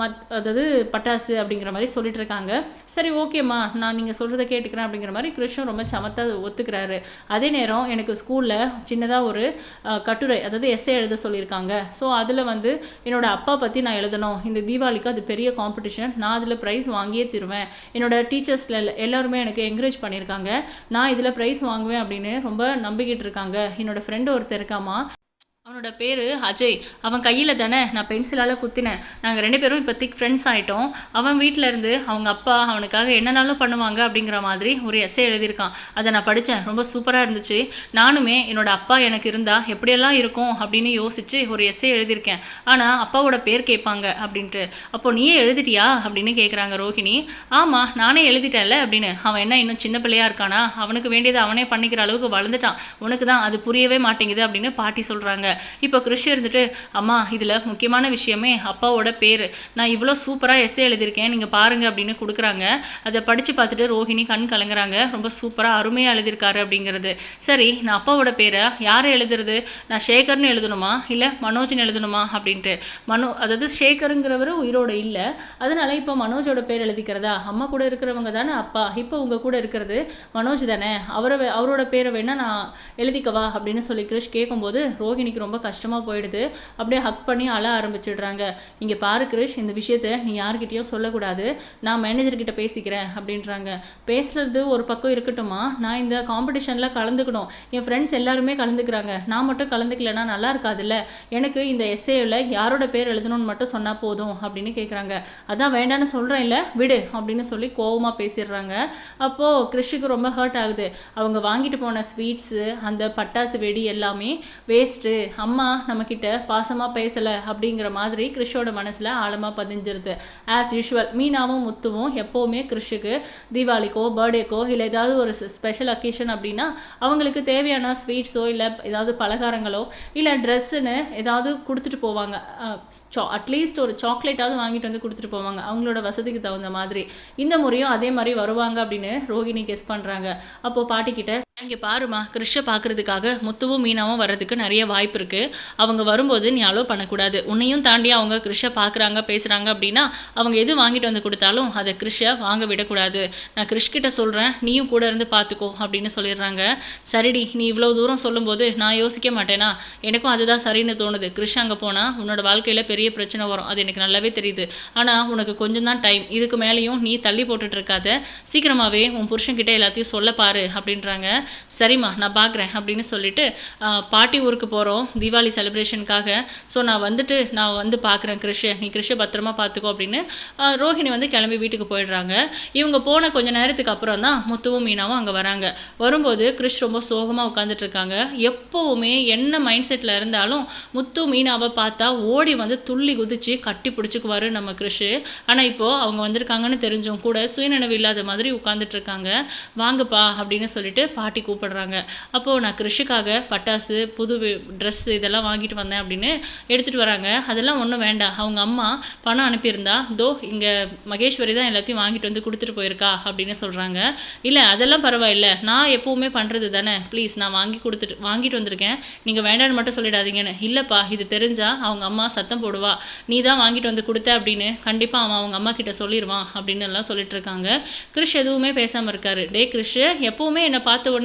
மத் அதாவது பட்டாசு அப்படிங்கிற மாதிரி சொல்லிட்டு இருக்காங்க. சரி ஓகேம்மா. நான் நீங்கள் சொல்கிறத கேட்டுக்கிறேன் அப்படிங்கிற மாதிரி கிருஷ்ணன் ரொம்ப சமத்தாக ஒத்துக்கிறாரு. அதே நேரம் எனக்கு ஸ்கூலில் சின்னதாக ஒரு கட்டுரை அதாவது எஸ்ஏ எழுத சொல்லியிருக்காங்க. ஸோ அதில் வந்து என்னோட அப்பா பற்றி நான் எழுதணும். இந்த தீபாவளிக்கு அது பெரிய காம்படிஷன் நான் அதில் ப்ரைஸ் வாங்கியே தருவேன். என்னோட டீச்சர்ஸில் எல்லாருமே எனக்கு என்கரேஜ் பண்ணியிருக்காங்க. நான் இதில் ப்ரைஸ் வாங்குவேன் அப்படின்னு ரொம்ப நம்பிக்கிட்டு இருக்காங்க. என்னோடய ஃப்ரெண்டு ஒருத்தர் இருக்காமா? அவனோட பேர் அஜய். அவன் கையில் தானே நான் பென்சிலால் குத்தினேன். நாங்கள் ரெண்டு பேரும் இப்போ திக் ஃப்ரெண்ட்ஸ் ஆகிட்டோம் அவன் வீட்டில் இருந்து அவங்க அப்பா அவனுக்காக என்னனாலும் பண்ணுவாங்க அப்படிங்கிற மாதிரி ஒரு எஸ்ஸே எழுதியிருக்கான். அதை நான் படித்தேன் ரொம்ப சூப்பராக இருந்துச்சு. நானுமே என்னோட அப்பா எனக்கு இருந்தால் எப்படியெல்லாம் இருக்கும் அப்படின்னு யோசித்து ஒரு எஸ்ஸே எழுதியிருக்கேன். ஆனால் அப்பாவோட பேர் கேட்பாங்க அப்படின்ட்டு. அப்போ நீயே எழுதிட்டியா அப்படின்னு கேட்குறாங்க ரோஹிணி. ஆமாம் நானே எழுதிட்டேன்ல அப்படின்னு. அவன் என்ன இன்னும் சின்ன பிள்ளையா இருக்கானா? அவனுக்கு வேண்டியதை அவனே பண்ணிக்கிற அளவுக்கு வளர்ந்துட்டான். உனக்கு தான் அது புரியவே மாட்டேங்குது அப்படின்னு பாட்டி சொல்கிறாங்க இப்போ கிருஷி இருந்துட்டு அம்மா இதில் முக்கியமான விஷயமே அப்பாவோட பேர். நான் இவ்வளோ சூப்பராக எஸ்ஸே எழுதியிருக்கேன். நீங்கள் பாருங்க அப்படின்னு கொடுக்குறாங்க. அதை படித்து பார்த்துட்டு ரோஹிணி கண் கலங்குறாங்க. ரொம்ப சூப்பராக அருமையாக எழுதியிருக்காரு அப்படிங்கிறது. சரி நான் அப்பாவோட பேரை யார் எழுதுறது? நான் சேகர்னு எழுதணுமா? இல்லை மனோஜ்னு எழுதணுமா? அப்படின்ட்டு. மனோ அதாவது சேகருங்கிறவர் உயிரோட இல்லை. அதனால இப்போ மனோஜோட பேர் எழுதிக்கிறதா? அம்மா கூட இருக்கிறவங்க தானே அப்பா. இப்போ உங்கள் கூட இருக்கிறது மனோஜ் தானே. அவரை அவரோட பேரை வேணால் நான் எழுதிக்கவா? அப்படின்னு சொல்லி கிருஷ் கேட்கும்போது ரோஹிணிக்கு ரொம்ப கஷ்டமாக போயிடுது. அப்படியே ஹக் பண்ணி அழ ஆரம்பிச்சிடுறாங்க. இங்கே பாரு கிரிஷ் இந்த விஷயத்த நீ யார்கிட்டயும் சொல்லக்கூடாது. நான் மேனேஜர்கிட்ட பேசிக்கிறேன் அப்படின்றாங்க. பேசுறது ஒரு பக்கம் இருக்கட்டுமா நான் இந்த காம்படிஷனில் கலந்துக்கணும். என் ஃப்ரெண்ட்ஸ் எல்லாருமே கலந்துக்கிறாங்க. நான் மட்டும் கலந்துக்கலன்னா நல்லா இருக்காதுல்ல? எனக்கு இந்த எஸ்ஏவில் யாரோட பேர் எழுதணும்னு மட்டும் சொன்னால் போதும் அப்படின்னு கேட்குறாங்க அதான் வேண்டான்னு சொல்கிறேன் இல்லை விடு அப்படின்னு சொல்லி கோவமாக பேசிடுறாங்க. அப்போது கிறிஷுக்கு ரொம்ப ஹர்ட் ஆகுது. அவங்க வாங்கிட்டு போன ஸ்வீட்ஸு அந்த பட்டாசு வெடி எல்லாமே வேஸ்ட்டு அம்மா நம்மக்கிட்ட பாசமாக பேசலை அப்படிங்கிற மாதிரி கிறிஷோட மனசில் ஆழமாக பதிஞ்சிருது. ஆஸ் யூஷுவல் மீனாவும் முத்துவும் எப்போவுமே கிறிஷுக்கு தீபாவளிக்கோ பர்த்டேக்கோ இல்லை ஏதாவது ஒரு ஸ்பெஷல் அக்கேஷன் அப்படின்னா அவங்களுக்கு தேவையான ஸ்வீட்ஸோ இல்லை ஏதாவது பலகாரங்களோ இல்லை ட்ரெஸ்ஸுன்னு ஏதாவது கொடுத்துட்டு போவாங்க. அட்லீஸ்ட் ஒரு சாக்லேட்டாவது வாங்கிட்டு வந்து கொடுத்துட்டு போவாங்க. அவங்களோட வசதிக்கு தகுந்த மாதிரி. இந்த முறையும் அதே மாதிரி வருவாங்க அப்படின்னு ரோகிணி கெஸ் பண்ணுறாங்க அப்போது பாட்டிக்கிட்ட இங்கே பாருமா கிருஷ்ண பார்க்கறதுக்காக முத்துவும் மீனாவும் வர்றதுக்கு நிறைய வாய்ப்பு இருக்குது அவங்க வரும்போது நீ அலோவ் பண்ணக்கூடாது. உன்னையும் தாண்டி அவங்க கிருஷ்ண பார்க்குறாங்க பேசுகிறாங்க அப்படின்னா அவங்க எது வாங்கிட்டு வந்து கொடுத்தாலும் அதை கிருஷ்ண வாங்க விடக்கூடாது. நான் கிட்ட சொல்கிறேன் நீயும் கூட இருந்து பார்த்துக்கோ அப்படின்னு சொல்லிடுறாங்க. சரிடி நீ இவ்வளோ தூரம் சொல்லும்போது நான் யோசிக்க மாட்டேனா? எனக்கும் அதுதான் சரின்னு தோணுது. கிருஷ் அங்கே போனால் உன்னோட வாழ்க்கையில் பெரிய பிரச்சனை வரும். அது எனக்கு நல்லாவே தெரியுது. ஆனால் உனக்கு கொஞ்சம் தான் டைம் இதுக்கு மேலேயும் நீ தள்ளி போட்டுட்ருக்காத சீக்கிரமாகவே உன் புருஷன்கிட்ட எல்லாத்தையும் சொல்ல பாரு அப்படின்றாங்க. சரிம்மா நான் பார்க்குறேன் அப்படின்னு சொல்லிட்டு பாட்டி ஊருக்கு போகிறோம் தீபாவளி செலிப்ரேஷனுக்காக ஸோ நான் வந்துட்டு நான் வந்து பார்க்குறேன் கிருஷ நீ கிருஷ பத்திரமா பார்த்துக்கோ அப்படின்னு ரோஹிணி வந்து கிளம்பி வீட்டுக்கு போயிடுறாங்க. இவங்க போன கொஞ்ச நேரத்துக்கு அப்புறம் தான் முத்துவும் மீனாவும் அங்கே வராங்க. வரும்போது கிருஷ் ரொம்ப சோகமாக உட்காந்துட்டு இருக்காங்க. எப்போவுமே என்ன மைண்ட் செட்டில் இருந்தாலும் முத்து மீனாவை பார்த்தா ஓடி வந்து துள்ளி குதிச்சு கட்டி பிடிச்சிக்குவாரு நம்ம கிருஷ். ஆனால் இப்போது அவங்க வந்திருக்காங்கன்னு தெரிஞ்சவங்க கூட சுயநினைவு இல்லாத மாதிரி உட்காந்துட்டு இருக்காங்க. வாங்கப்பா அப்படின்னு சொல்லிட்டு பாட்டி கூப்பிடுறாங்க. அப்போது நான் கிருஷிக்காக பட்டாசு புது ட்ரெஸ் இதெல்லாம் வாங்கிட்டு வந்தேன் அப்படின்னு எடுத்துகிட்டு வராங்க. அதெல்லாம் ஒன்றும் வேண்டாம். அவங்க அம்மா பணம் அனுப்பியிருந்தா தோ இங்கே மகேஸ்வரி தான் எல்லாத்தையும் வாங்கிட்டு வந்து கொடுத்துட்டு போயிருக்கா அப்படின்னு சொல்கிறாங்க இல்லை அதெல்லாம் பரவாயில்ல. நான் எப்போவுமே பண்ணுறது தானே. ப்ளீஸ் நான் வாங்கி கொடுத்துட்டு வாங்கிட்டு வந்திருக்கேன். நீங்கள் வேண்டான்னு மட்டும் சொல்லிடாதீங்கன்னு. இல்லைப்பா இது தெரிஞ்சால் அவங்க அம்மா சத்தம் போடுவா. நீ தான் வாங்கிட்டு வந்து கொடுத்த அப்படின்னு கண்டிப்பாக அவன் அவங்க அம்மா கிட்ட சொல்லிடுவான் அப்படின்னு எல்லாம் சொல்லிட்டு இருக்காங்க. கிருஷ் எதுவுமே பேசாமல் இருக்காரு. டே கிருஷ் எப்போவுமே என்னை பார்த்த உடனே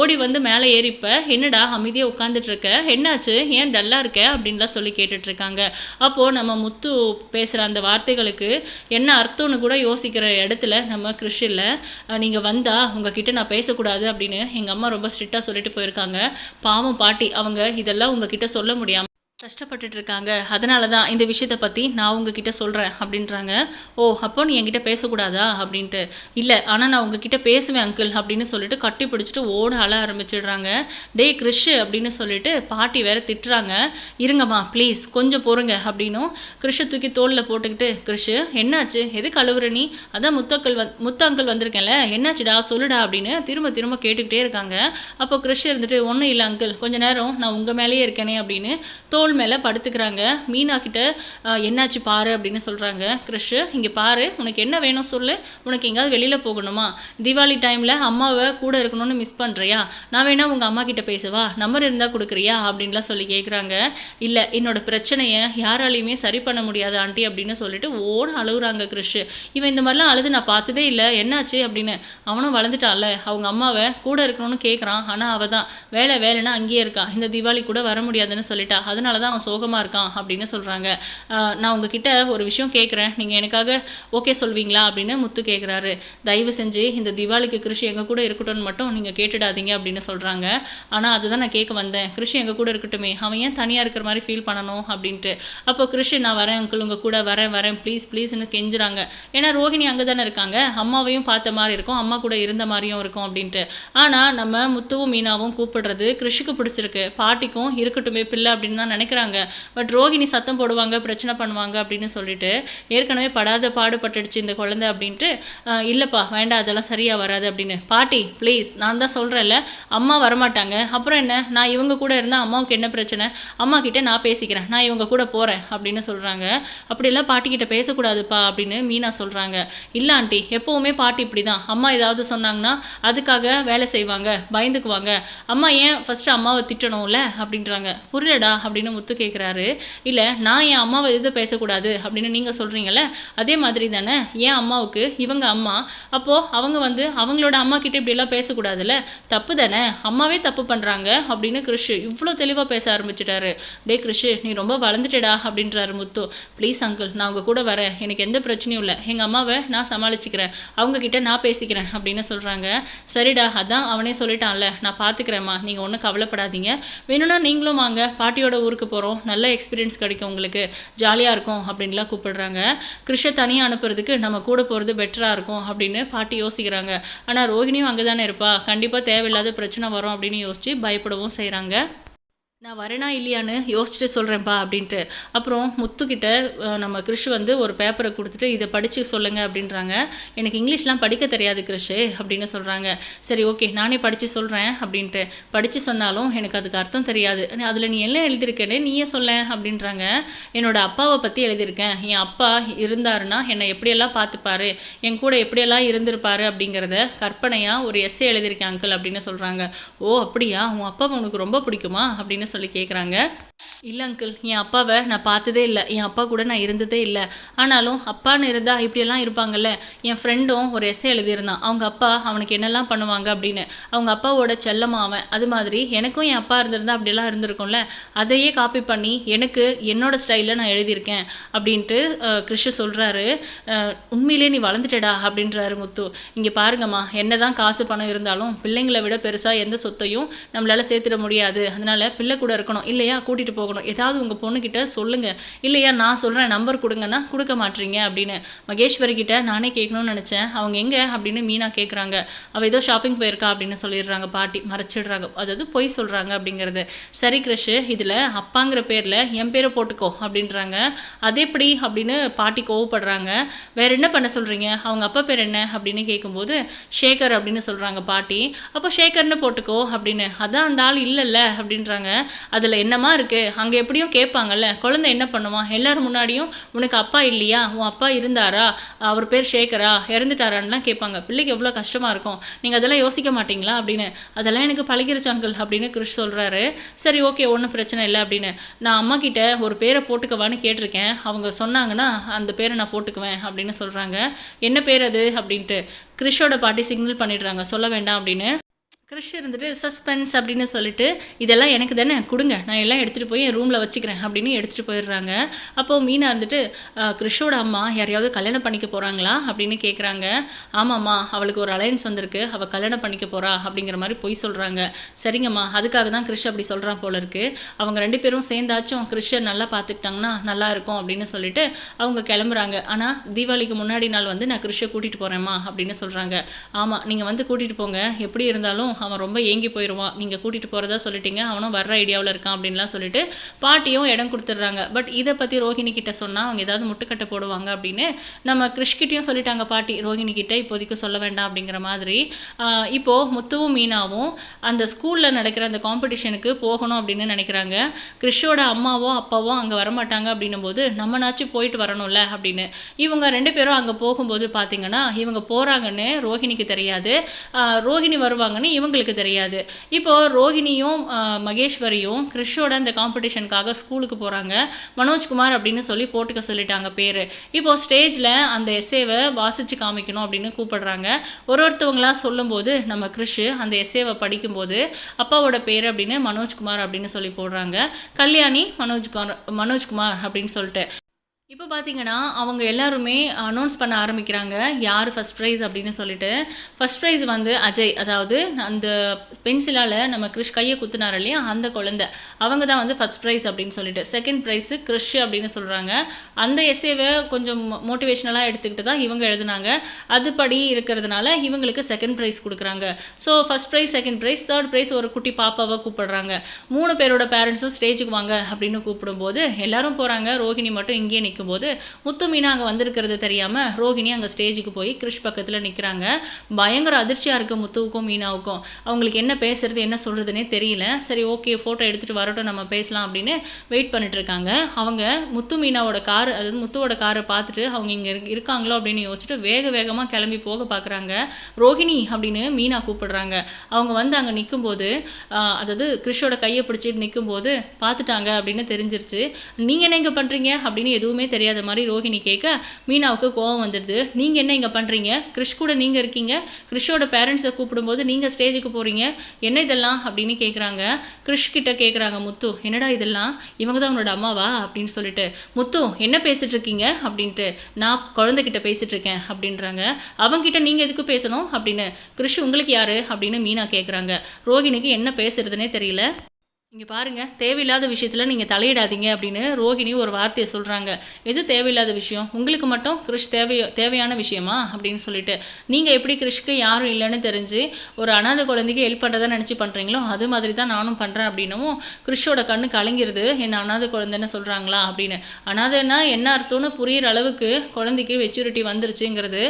ஓடி வந்து மேலே ஏறிப்ப என்னடா அமைதியாக உட்காந்துட்டு இருக்க என்னாச்சு? ஏன் டல்லாக இருக்க? அப்படின்லாம் சொல்லி கேட்டுட்ருக்காங்க. அப்போது நம்ம முத்து பேசுகிற அந்த வார்த்தைகளுக்கு என்ன அர்த்தம்னு கூட யோசிக்கிற இடத்துல நம்ம கிறிஷில் நீங்கள் வந்தால் உங்ககிட்ட நான் பேசக்கூடாது அப்படின்னு எங்கள் அம்மா ரொம்ப ஸ்ட்ரிக்டாக சொல்லிட்டு போயிருக்காங்க. பாவம் பாட்டி அவங்க இதெல்லாம் உங்ககிட்ட சொல்ல முடியாமல் கஷ்டப்பட்டுட்டு இருக்காங்க அதனால தான் இந்த விஷயத்த பற்றி நான் உங்ககிட்ட சொல்கிறேன் அப்படின்றாங்க. ஓ அப்போ நீ என்கிட்ட பேசக்கூடாதா? அப்படின்ட்டு. இல்லை ஆனால் நான் உங்ககிட்ட பேசுவேன் அங்கிள் அப்படின்னு சொல்லிட்டு கட்டி பிடிச்சிட்டு ஓட அழ ஆரம்பிச்சிடுறாங்க. டே கிறிஷ் அப்படின்னு சொல்லிட்டு பாட்டி வேற திட்டுறாங்க. இருங்கம்மா ப்ளீஸ் கொஞ்சம் பொறுங்க அப்படின்னும். கிறிஷை தூக்கி தோளில் போட்டுக்கிட்டு கிறிஷ் என்னாச்சு? எது கழுவுற நீ? அதான் முத்தக்கள் வந் முத்த அங்கிள் வந்திருக்கேன்ல. என்னாச்சுடா? சொல்லுடா அப்படின்னு திரும்ப திரும்ப கேட்டுக்கிட்டே இருக்காங்க. அப்போ கிறிஷ் இருந்துட்டு ஒன்றும் இல்லை அங்கிள் கொஞ்ச நேரம் நான் உங்கள் மேலேயே இருக்கேனே அப்படின்னு தோல் தோல் மேலே படுத்துக்கிறாங்க. மீனா கிட்ட என்னாச்சு பாரு அப்படின்னு சொல்கிறாங்க கிறிஷ் இங்கே பாரு உனக்கு என்ன வேணும் சொல்லு. உனக்கு எங்கேயாவது வெளியில் போகணுமா? தீபாவளி டைமில் அம்மாவை கூட இருக்கணும்னு மிஸ் பண்ணுறியா நான் வேணா உங்கள் அம்மா கிட்ட பேசுவா? நம்பர் இருந்தால் கொடுக்குறியா? அப்படின்லாம் சொல்லி கேட்குறாங்க இல்லை என்னோட பிரச்சனையை யாராலையுமே சரி பண்ண முடியாது ஆண்டி அப்படின்னு சொல்லிட்டு ஓட அழுகுறாங்க கிறிஷ். இவன் இந்த மாதிரிலாம் அழுது நான் பார்த்ததே இல்லை. என்னாச்சு? அப்படின்னு. அவனும் வளர்ந்துட்டான்ல. அவங்க அம்மாவை கூட இருக்கணும்னு கேட்குறான் ஆனால் அவள் தான் வேலை வேலைன்னா அங்கேயே இருக்கா. இந்த தீபாவளி கூட வர முடியாதுன்னு சொல்லிட்டா. அதனால தான் அவன் சோகமாக இருக்கான் அப்படின்னு சொல்கிறாங்க நான் உங்ககிட்ட ஒரு விஷயம் கேட்குறேன் நீங்கள் எனக்காக ஓகே சொல்வீங்களா அப்படின்னு முத்து கேட்குறாரு தயவு செஞ்சு இந்த திவாலிக்கு கிருஷி எங்கள் கூட இருக்கட்டும்னு மட்டும் நீங்கள் கேட்டுடாதீங்க அப்படின்னு சொல்கிறாங்க ஆனால் அதுதான் நான் கேட்க வந்தேன். கிருஷி எங்கள் கூட இருக்கட்டுமே. அவன் ஏன் தனியாக இருக்கிற மாதிரி ஃபீல் பண்ணணும் அப்படின்ட்டு. அப்போ கிருஷி நான் வரேன் அங்கிள் உங்கள் கூட வரேன் வரேன். ப்ளீஸ் ப்ளீஸ்னு கெஞ்சுறாங்க. ஏன்னா ரோஹிணி அங்கே தானே இருக்காங்க. அம்மாவையும் பார்த்த மாதிரி இருக்கும். அம்மா கூட இருந்த மாதிரியும் இருக்கும் அப்படின்ட்டு. ஆனால் நம்ம முத்துவும் மீனாவும் கூப்பிடுறது கிருஷிக்கு பிடிச்சிருக்கு. பாட்டிக்கும் இருக்கட்டுமே பிள்ளை அப்படின்னு தான் நினைக்கிறேன் நினைக்கிறாங்க பட் ரோகிணி சத்தம் போடுவாங்க பிரச்சனை பண்ணுவாங்க அப்படின்னு சொல்லிட்டு ஏற்கனவே படாத பாடுபட்டுடுச்சு இந்த குழந்தை அப்படின்ட்டு இல்லைப்பா வேண்டாம் அதெல்லாம் சரியாக வராது அப்படின்னு. பாட்டி ப்ளீஸ் நான் தான் சொல்கிறேன்ல அம்மா வரமாட்டாங்க. அப்புறம் என்ன? நான் இவங்க கூட இருந்தால் அம்மாவுக்கு என்ன பிரச்சனை? அம்மா கிட்ட நான் பேசிக்கிறேன். நான் இவங்க கூட போகிறேன் அப்படின்னு சொல்கிறாங்க அப்படியெல்லாம் பாட்டிக்கிட்ட பேசக்கூடாதுப்பா அப்படின்னு மீனா சொல்கிறாங்க இல்லை ஆண்டி எப்போவுமே பாட்டி இப்படி தான் அம்மா ஏதாவது சொன்னாங்கன்னா அதுக்காக வேலை செய்வாங்க பயந்துக்குவாங்க. அம்மா ஏன் ஃபஸ்ட்டு அம்மாவை திட்டணும்ல? அப்படின்றாங்க. புரியலடா அப்படின்னு முத்து கேட்குறாரு இல்லை நான் என் அம்மாவை எதுவும் பேசக்கூடாது அப்படின்னு நீங்கள் சொல்கிறீங்கல்ல அதே மாதிரி தானே என் அம்மாவுக்கு இவங்க அம்மா அப்போது அவங்க வந்து அவங்களோட அம்மா கிட்ட இப்படியெல்லாம் பேசக்கூடாதுல்ல? தப்பு தானே அம்மாவே தப்பு பண்ணுறாங்க அப்படின்னு கிருஷ் இவ்வளோ தெளிவாக பேச ஆரம்பிச்சிட்டாரு. டே கிருஷ் நீ ரொம்ப வளர்ந்துட்டடா அப்படின்றாரு முத்து. ப்ளீஸ் அங்கிள் நான் உங்கள் கூட வரேன். எனக்கு எந்த பிரச்சனையும் இல்லை. எங்கள் அம்மாவை நான் சமாளிச்சுக்கிறேன். அவங்க கிட்ட நான் பேசிக்கிறேன் அப்படின்னு சொல்கிறாங்க சரிடா அதான் அவனே சொல்லிட்டான்ல. நான் பார்த்துக்கிறேம்மா நீங்கள் ஒன்றும் கவலைப்படாதீங்க. வேணும்னா நீங்களும் வாங்க. பாட்டியோட ஊருக்கு போகிறோம் நல்ல எக்ஸ்பீரியன்ஸ் கிடைக்கும் உங்களுக்கு. ஜாலியாக இருக்கும் அப்படின்லாம் கூப்பிடுறாங்க. கிருஷை தனியாக அனுப்புறதுக்கு நம்ம கூட போகிறது பெட்டராக இருக்கும் அப்படின்னு பாட்டி யோசிக்கிறாங்க. ஆனால் ரோஹிணியும் அங்கே தானே இருப்பா. கண்டிப்பாக தேவையில்லாத பிரச்சனை வரும் அப்படின்னு யோசித்து பயப்படவும் செய்கிறாங்க நான் வரேனா இல்லையான்னு யோசிச்சுட்டு சொல்கிறேன்ப்பா அப்படின்ட்டு. அப்புறம் முத்துக்கிட்ட நம்ம கிறிஷ் வந்து ஒரு பேப்பரை கொடுத்துட்டு இதை படித்து சொல்லுங்கள் அப்படின்றாங்க. எனக்கு இங்கிலீஷ்லாம் படிக்க தெரியாது கிறிஷ் அப்படின்னு சொல்கிறாங்க சரி ஓகே நானே படித்து சொல்கிறேன் அப்படின்ட்டு. படித்து சொன்னாலும் எனக்கு அதுக்கு அர்த்தம் தெரியாது. அதில் நீ என்ன எழுதியிருக்கேன்னு நீயே சொல்ல அப்படின்றாங்க. என்னோடய அப்பாவை பற்றி எழுதியிருக்கேன். என் அப்பா இருந்தாருன்னா என்னை எப்படியெல்லாம் பார்த்துப்பாரு? என் கூட எப்படியெல்லாம் இருந்திருப்பாரு அப்படிங்கிறத கற்பனையாக ஒரு எஸ்ஸே எழுதியிருக்கேன் அங்கிள் அப்படின்னு சொல்கிறாங்க ஓ அப்படியா? உன் அப்பா உனக்கு ரொம்ப பிடிக்குமா? அப்படின்னு சொல்லி கேட்குறாங்க இல்லை அங்கிள் என் அப்பாவை நான் பார்த்ததே இல்லை. என் அப்பா கூட நான் இருந்ததே இல்லை. ஆனாலும் அப்பான்னு இருந்தால் இப்படியெல்லாம் இருப்பாங்கல்ல. என் ஃப்ரெண்டும் ஒரு எஸ்ஸை எழுதியிருந்தான். அவங்க அப்பா அவனுக்கு என்னெல்லாம் பண்ணுவாங்க அப்படின்னு. அவங்க அப்பாவோட செல்லமாக அவன். அது மாதிரி எனக்கும் என் அப்பா இருந்திருந்தா அப்படியெல்லாம் இருந்திருக்கும்ல. அதையே காப்பி பண்ணி எனக்கு என்னோட ஸ்டைலில் நான் எழுதியிருக்கேன் அப்படின்ட்டு அஹ், கிறிஷ் சொல்கிறாரு உண்மையிலே நீ வளர்ந்துட்டடா அப்படின்றாரு முத்து. இங்கே பாருங்கம்மா என்னதான் காசு பணம் இருந்தாலும் பிள்ளைங்களை விட பெருசாக எந்த சொத்தையும் நம்மளால் சேர்த்துட முடியாது. அதனால பிள்ளை கூட இருக்கணும். இல்லையா? கூட்டிகிட்டு போகணும். ஏதாவது உங்கள் பொண்ணுக்கிட்ட சொல்லுங்கள் இல்லையா நான் சொல்கிறேன் நம்பர் கொடுங்கன்னா கொடுக்க மாட்டீங்க அப்படின்னு. மகேஸ்வரி கிட்ட நானே கேட்கணும்னு நினச்சேன். அவங்க எங்கே? அப்படின்னு மீனா கேட்குறாங்க அவள் ஏதோ ஷாப்பிங் போயிருக்கா அப்படின்னு சொல்லிடுறாங்க பாட்டி. மறைச்சிடுறாங்க. அதாவது பொய் சொல்கிறாங்க அப்படிங்கிறது. சரி கிரஷ் இதில் அப்பாங்கிற பேரில் என் பேரை போட்டுக்கோ அப்படின்றாங்க. அது எப்படி அப்படின்னு பாட்டி கோவப்படுறாங்க. வேற என்ன பண்ண சொல்கிறீங்க அவங்க அப்பா பேர் என்ன? அப்படின்னு கேட்கும்போது ஷேகர் அப்படின்னு சொல்கிறாங்க பாட்டி. அப்போ ஷேகர்னு போட்டுக்கோ அப்படின்னு. அதான் அந்த ஆள் இல்லைல்ல அப்படின்றாங்க. அதில் என்னமா இருக்குது அங்கே எப்படியும் கேட்பாங்கல்ல குழந்தை என்ன பண்ணுவான்? எல்லாரும் முன்னாடியும் உனக்கு அப்பா இல்லையா? உன் அப்பா இருந்தாரா? அவர் பேர் ஷேகரா இறந்துட்டாரான்லாம் கேட்பாங்க. பிள்ளைக்கு எவ்வளோ கஷ்டமாக இருக்கும்? நீங்கள் அதெல்லாம் யோசிக்க மாட்டீங்களா? அப்படின்னு. அதெல்லாம் எனக்கு பழகிருச்சு அங்கிள் அப்படின்னு கிறிஷ் சொல்கிறாரு சரி ஓகே ஒன்றும் பிரச்சனை இல்லை அப்படின்னு. நான் அம்மா கிட்ட ஒரு பேரை போட்டுக்கவான்னு கேட்டிருக்கேன். அவங்க சொன்னாங்கன்னா அந்த பேரை நான் போட்டுக்குவேன் அப்படின்னு சொல்கிறாங்க என்ன பேர் அது? அப்படின்ட்டு. கிறிஷோட பாட்டி சிக்னல் பண்ணிடுறாங்க. சொல்ல வேண்டாம் அப்படின்னு. கிறிஷ் இருந்துட்டு சஸ்பென்ஸ் அப்படின்னு சொல்லிட்டு இதெல்லாம் எனக்கு தானே கொடுங்க. நான் எல்லாம் எடுத்துகிட்டு போய் என் ரூமில் வச்சுக்கிறேன் அப்படின்னு எடுத்துகிட்டு போயிடுறாங்க. அப்போது மீனா இருந்துட்டு "அஹ், கிறிஷோட அம்மா யாரையாவது கல்யாணம் பண்ணிக்க போகிறாங்களா அப்படின்னு கேட்குறாங்க ஆமாம்மா அவளுக்கு ஒரு அலையன்ஸ் வந்திருக்கு. அவள் கல்யாணம் பண்ணிக்க போகிறா அப்படிங்கிற மாதிரி பொய் சொல்கிறாங்க சரிங்கம்மா அதுக்காக தான் கிறிஷ் அப்படி சொல்கிறான் போல இருக்கு. அவங்க ரெண்டு பேரும் சேர்ந்தாச்சும் கிறிஷை நல்லா பார்த்துக்கிட்டாங்கன்னா நல்லா இருக்கும் அப்படின்னு சொல்லிட்டு அவங்க கிளம்புறாங்க. ஆனால் தீபாவளிக்கு முன்னாடி நாள் வந்து நான் கிறிஷை கூட்டிகிட்டு போகிறேம்மா அப்படின்னு சொல்கிறாங்க ஆமாம் நீங்கள் வந்து கூட்டிகிட்டு போங்க. எப்படி இருந்தாலும் அவன் ரொம்ப ஏங்கி போயிடுவான் நீங்கள் கூட்டிகிட்டு போகிறதா சொல்லிட்டீங்க அவனும் வர்ற ஐடியாவில் இருக்கான் அப்படின்லாம் சொல்லிட்டு பாட்டியும் இடம் கொடுத்துட்றாங்க. பட் இதை பற்றி ரோஹிணி கிட்ட சொன்னால் அவங்க ஏதாவது முட்டுக்கட்டை போடுவாங்க அப்படின்னு நம்ம கிறிஷ்கிட்டையும் சொல்லிட்டாங்க பாட்டி ரோஹிணி கிட்ட இப்போதைக்கு சொல்ல வேண்டாம் அப்படிங்கிற மாதிரி. இப்போது முத்துவும் மீனாவும் அந்த ஸ்கூலில் நடக்கிற அந்த காம்படிஷனுக்கு போகணும் அப்படின்னு நினைக்கிறாங்க. கிறிஷோட அம்மாவோ அப்பாவோ அங்கே வரமாட்டாங்க அப்படின்னும் போது நம்மனாச்சும் போயிட்டு வரணும்ல அப்படின்னு. இவங்க ரெண்டு பேரும் அங்கே போகும்போது பார்த்தீங்கன்னா இவங்க போகிறாங்கன்னு ரோஹிணிக்கு தெரியாது. ரோஹிணி வருவாங்கன்னு இவங்களுக்கு தெரியாது. இப்போ ரோஹிணியும் மகேஸ்வரியும் கிறிஷோட அந்த காம்படிஷனுக்காக ஸ்கூலுக்கு போகிறாங்க மனோஜ்குமார் அப்படின்னு சொல்லி போட்டுக்க சொல்லிட்டாங்க பேர். இப்போ ஸ்டேஜில் அந்த எஸ்ஏவை வாசித்து காமிக்கணும் அப்படின்னு கூப்பிடுறாங்க. ஒரு ஒருத்தவங்களா சொல்லும்போது நம்ம கிறிஷ் அந்த எஸ்ஏவை படிக்கும்போது அப்பாவோட பேர் அப்படின்னு மனோஜ்குமார் அப்படின்னு சொல்லி போடுறாங்க. கல்யாணி மனோஜ்குமார் மனோஜ்குமார் அப்படின்னு சொல்லிட்டு. இப்போ பார்த்தீங்கன்னா அவங்க எல்லாருமே அனௌன்ஸ் பண்ண ஆரம்பிக்கிறாங்க. யார் ஃபர்ஸ்ட் ப்ரைஸ் அப்படின்னு சொல்லிட்டு. ஃபர்ஸ்ட் ப்ரைஸ் வந்து அஜய். அதாவது அந்த பென்சிலால் நம்ம கிறிஷ் கையை குத்துனார் இல்லையா? அந்த குழந்தை. அவங்க தான் வந்து ஃபர்ஸ்ட் ப்ரைஸ் அப்படின்னு சொல்லிட்டு. செகண்ட் ப்ரைஸு கிறிஷ் அப்படின்னு சொல்கிறாங்க அந்த எஸ்ஏவை கொஞ்சம் மோட்டிவேஷ்னலாக எடுத்துக்கிட்டு தான் இவங்க எழுதுனாங்க. அதுபடி இருக்கிறதுனால இவங்களுக்கு செகண்ட் ப்ரைஸ் கொடுக்குறாங்க. So first prize second prize third prize ஒரு குட்டி பாப்பாவை கூப்பிடுறாங்க. மூணு பேரோட பேரண்ட்ஸும் ஸ்டேஜுக்கு வாங்க அப்படின்னு கூப்பிடும்போது எல்லாரும் போகிறாங்க ரோஹிணி மட்டும் இங்கேயே நிற்கும் நிற்கும்போது முத்து மீனா அங்கே வந்திருக்கிறது தெரியாமல் ரோகிணி அங்கே ஸ்டேஜுக்கு போய் கிறிஷ் பக்கத்தில் நிற்கிறாங்க பயங்கர அதிர்ச்சியாக இருக்குது முத்துவுக்கும் மீனாவுக்கும். அவங்களுக்கு என்ன பேசுறது என்ன சொல்கிறதுனே தெரியல. சரி ஓகே ஃபோட்டோ எடுத்துகிட்டு வரட்டும் நம்ம பேசலாம் அப்படின்னு வெயிட் பண்ணிட்டுருக்காங்க அவங்க முத்து மீனாவோட கார் அதாவது முத்துவோட காரை பார்த்துட்டு அவங்க இங்கே இருக்காங்களோ அப்படின்னு யோசிச்சுட்டு வேக வேகமாக கிளம்பி போக பார்க்குறாங்க ரோஹிணி அப்படின்னு மீனா கூப்பிடுறாங்க. அவங்க வந்து அங்கே நிற்கும்போது அதாவது கிறிஷோட கையை பிடிச்சிட்டு நிற்கும்போது பார்த்துட்டாங்க அப்படின்னு தெரிஞ்சிருச்சு. நீங்கள் என்ன இங்கே பண்ணுறீங்க அப்படின்னு எதுவுமே தெரியாத மாதிரி ரோஹிணி கேட்க மீனாவுக்கு கோவம் வந்துடுது. நீங்கள் என்ன இங்கே பண்ணுறீங்க கிறிஷ் கூட நீங்கள் இருக்கீங்க. கிறிஷோட பேரண்ட்ஸை கூப்பிடும்போது நீங்கள் ஸ்டேஜுக்கு போகிறீங்க என்ன இதெல்லாம்? அப்படின்னு கேட்குறாங்க கிறிஷ் கிட்ட கேட்குறாங்க முத்து என்னடா இதெல்லாம்? இவங்க தான் உன்னோட அம்மாவா? அப்படின்னு சொல்லிட்டு முத்து என்ன பேசிட்டு இருக்கீங்க? அப்படின்ட்டு நான் குழந்தைகிட்ட பேசிட்டு இருக்கேன். அப்படின்றாங்க. அவங்ககிட்ட நீங்கள் எதுக்கு பேசணும்? அப்படின்னு கிறிஷ் உங்களுக்கு யாரு? அப்படின்னு மீனா கேட்குறாங்க ரோஹிணிக்கு என்ன பேசுறதுனே தெரியல. இங்கே பாருங்கள் தேவையில்லாத விஷயத்தில் நீங்கள் தலையிடாதீங்க அப்படின்னு ரோஹிணி ஒரு வார்த்தையை சொல்கிறாங்க எது தேவையில்லாத விஷயம்? உங்களுக்கு மட்டும் கிறிஷ் தேவை தேவையான விஷயமா அப்படின்னு சொல்லிட்டு. நீங்கள் எப்படி கிறிஷ்க்கு யாரும் இல்லைன்னு தெரிஞ்சு ஒரு அனாதை குழந்தைக்கு ஹெல்ப் பண்ணுறதா நினச்சி பண்ணுறீங்களோ அது மாதிரி தான் நானும் பண்ணுறேன் அப்படின்னவும் கிறிஷோட கண்ணு கலங்கிருது. என்ன அனாதை குழந்தைன்னு சொல்கிறாங்களா அப்படின்னு. அனாதைன்னா என்ன அர்த்தம்னு புரிகிற அளவுக்கு குழந்தைக்கு மெச்சூரிட்டி வந்துருச்சுங்கிறது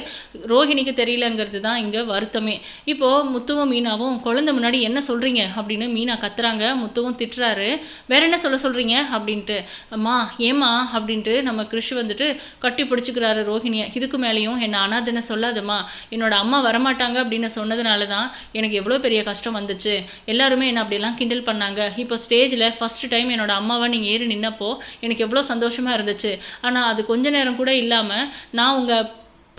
ரோஹிணிக்கு தெரியலங்கிறது தான் இங்கே வருத்தமே. இப்போது முத்துவும் மீனாவும் குழந்தை முன்னாடி என்ன சொல்கிறீங்க அப்படின்னு மீனா கத்துறாங்க. முத்துவும் திட்டுறாரு. வேற என்ன சொல்ல சொல்கிறீங்க அப்படின்ட்டு. அம்மா ஏம்மா? அப்படின்ட்டு நம்ம கிறிஷ் வந்துட்டு கட்டி பிடிச்சிக்கிறாரு ரோஹிணியை. இதுக்கு மேலேயும் என்னை அனாதனை சொல்லாதம்மா. என்னோட அம்மா வரமாட்டாங்க அப்படின்னு சொன்னதுனால தான் எனக்கு எவ்வளோ பெரிய கஷ்டம் வந்துச்சு. எல்லாருமே என்னை அப்படியெல்லாம் கிண்டல் பண்ணாங்க. இப்போ ஸ்டேஜில் ஃபஸ்ட் டைம் என்னோட அம்மாவை நீங்கள் ஏறி நின்னப்போ எனக்கு எவ்வளோ சந்தோஷமாக இருந்துச்சு. ஆனால் அது கொஞ்ச நேரம் கூட இல்லாமல் நான் உங்கள்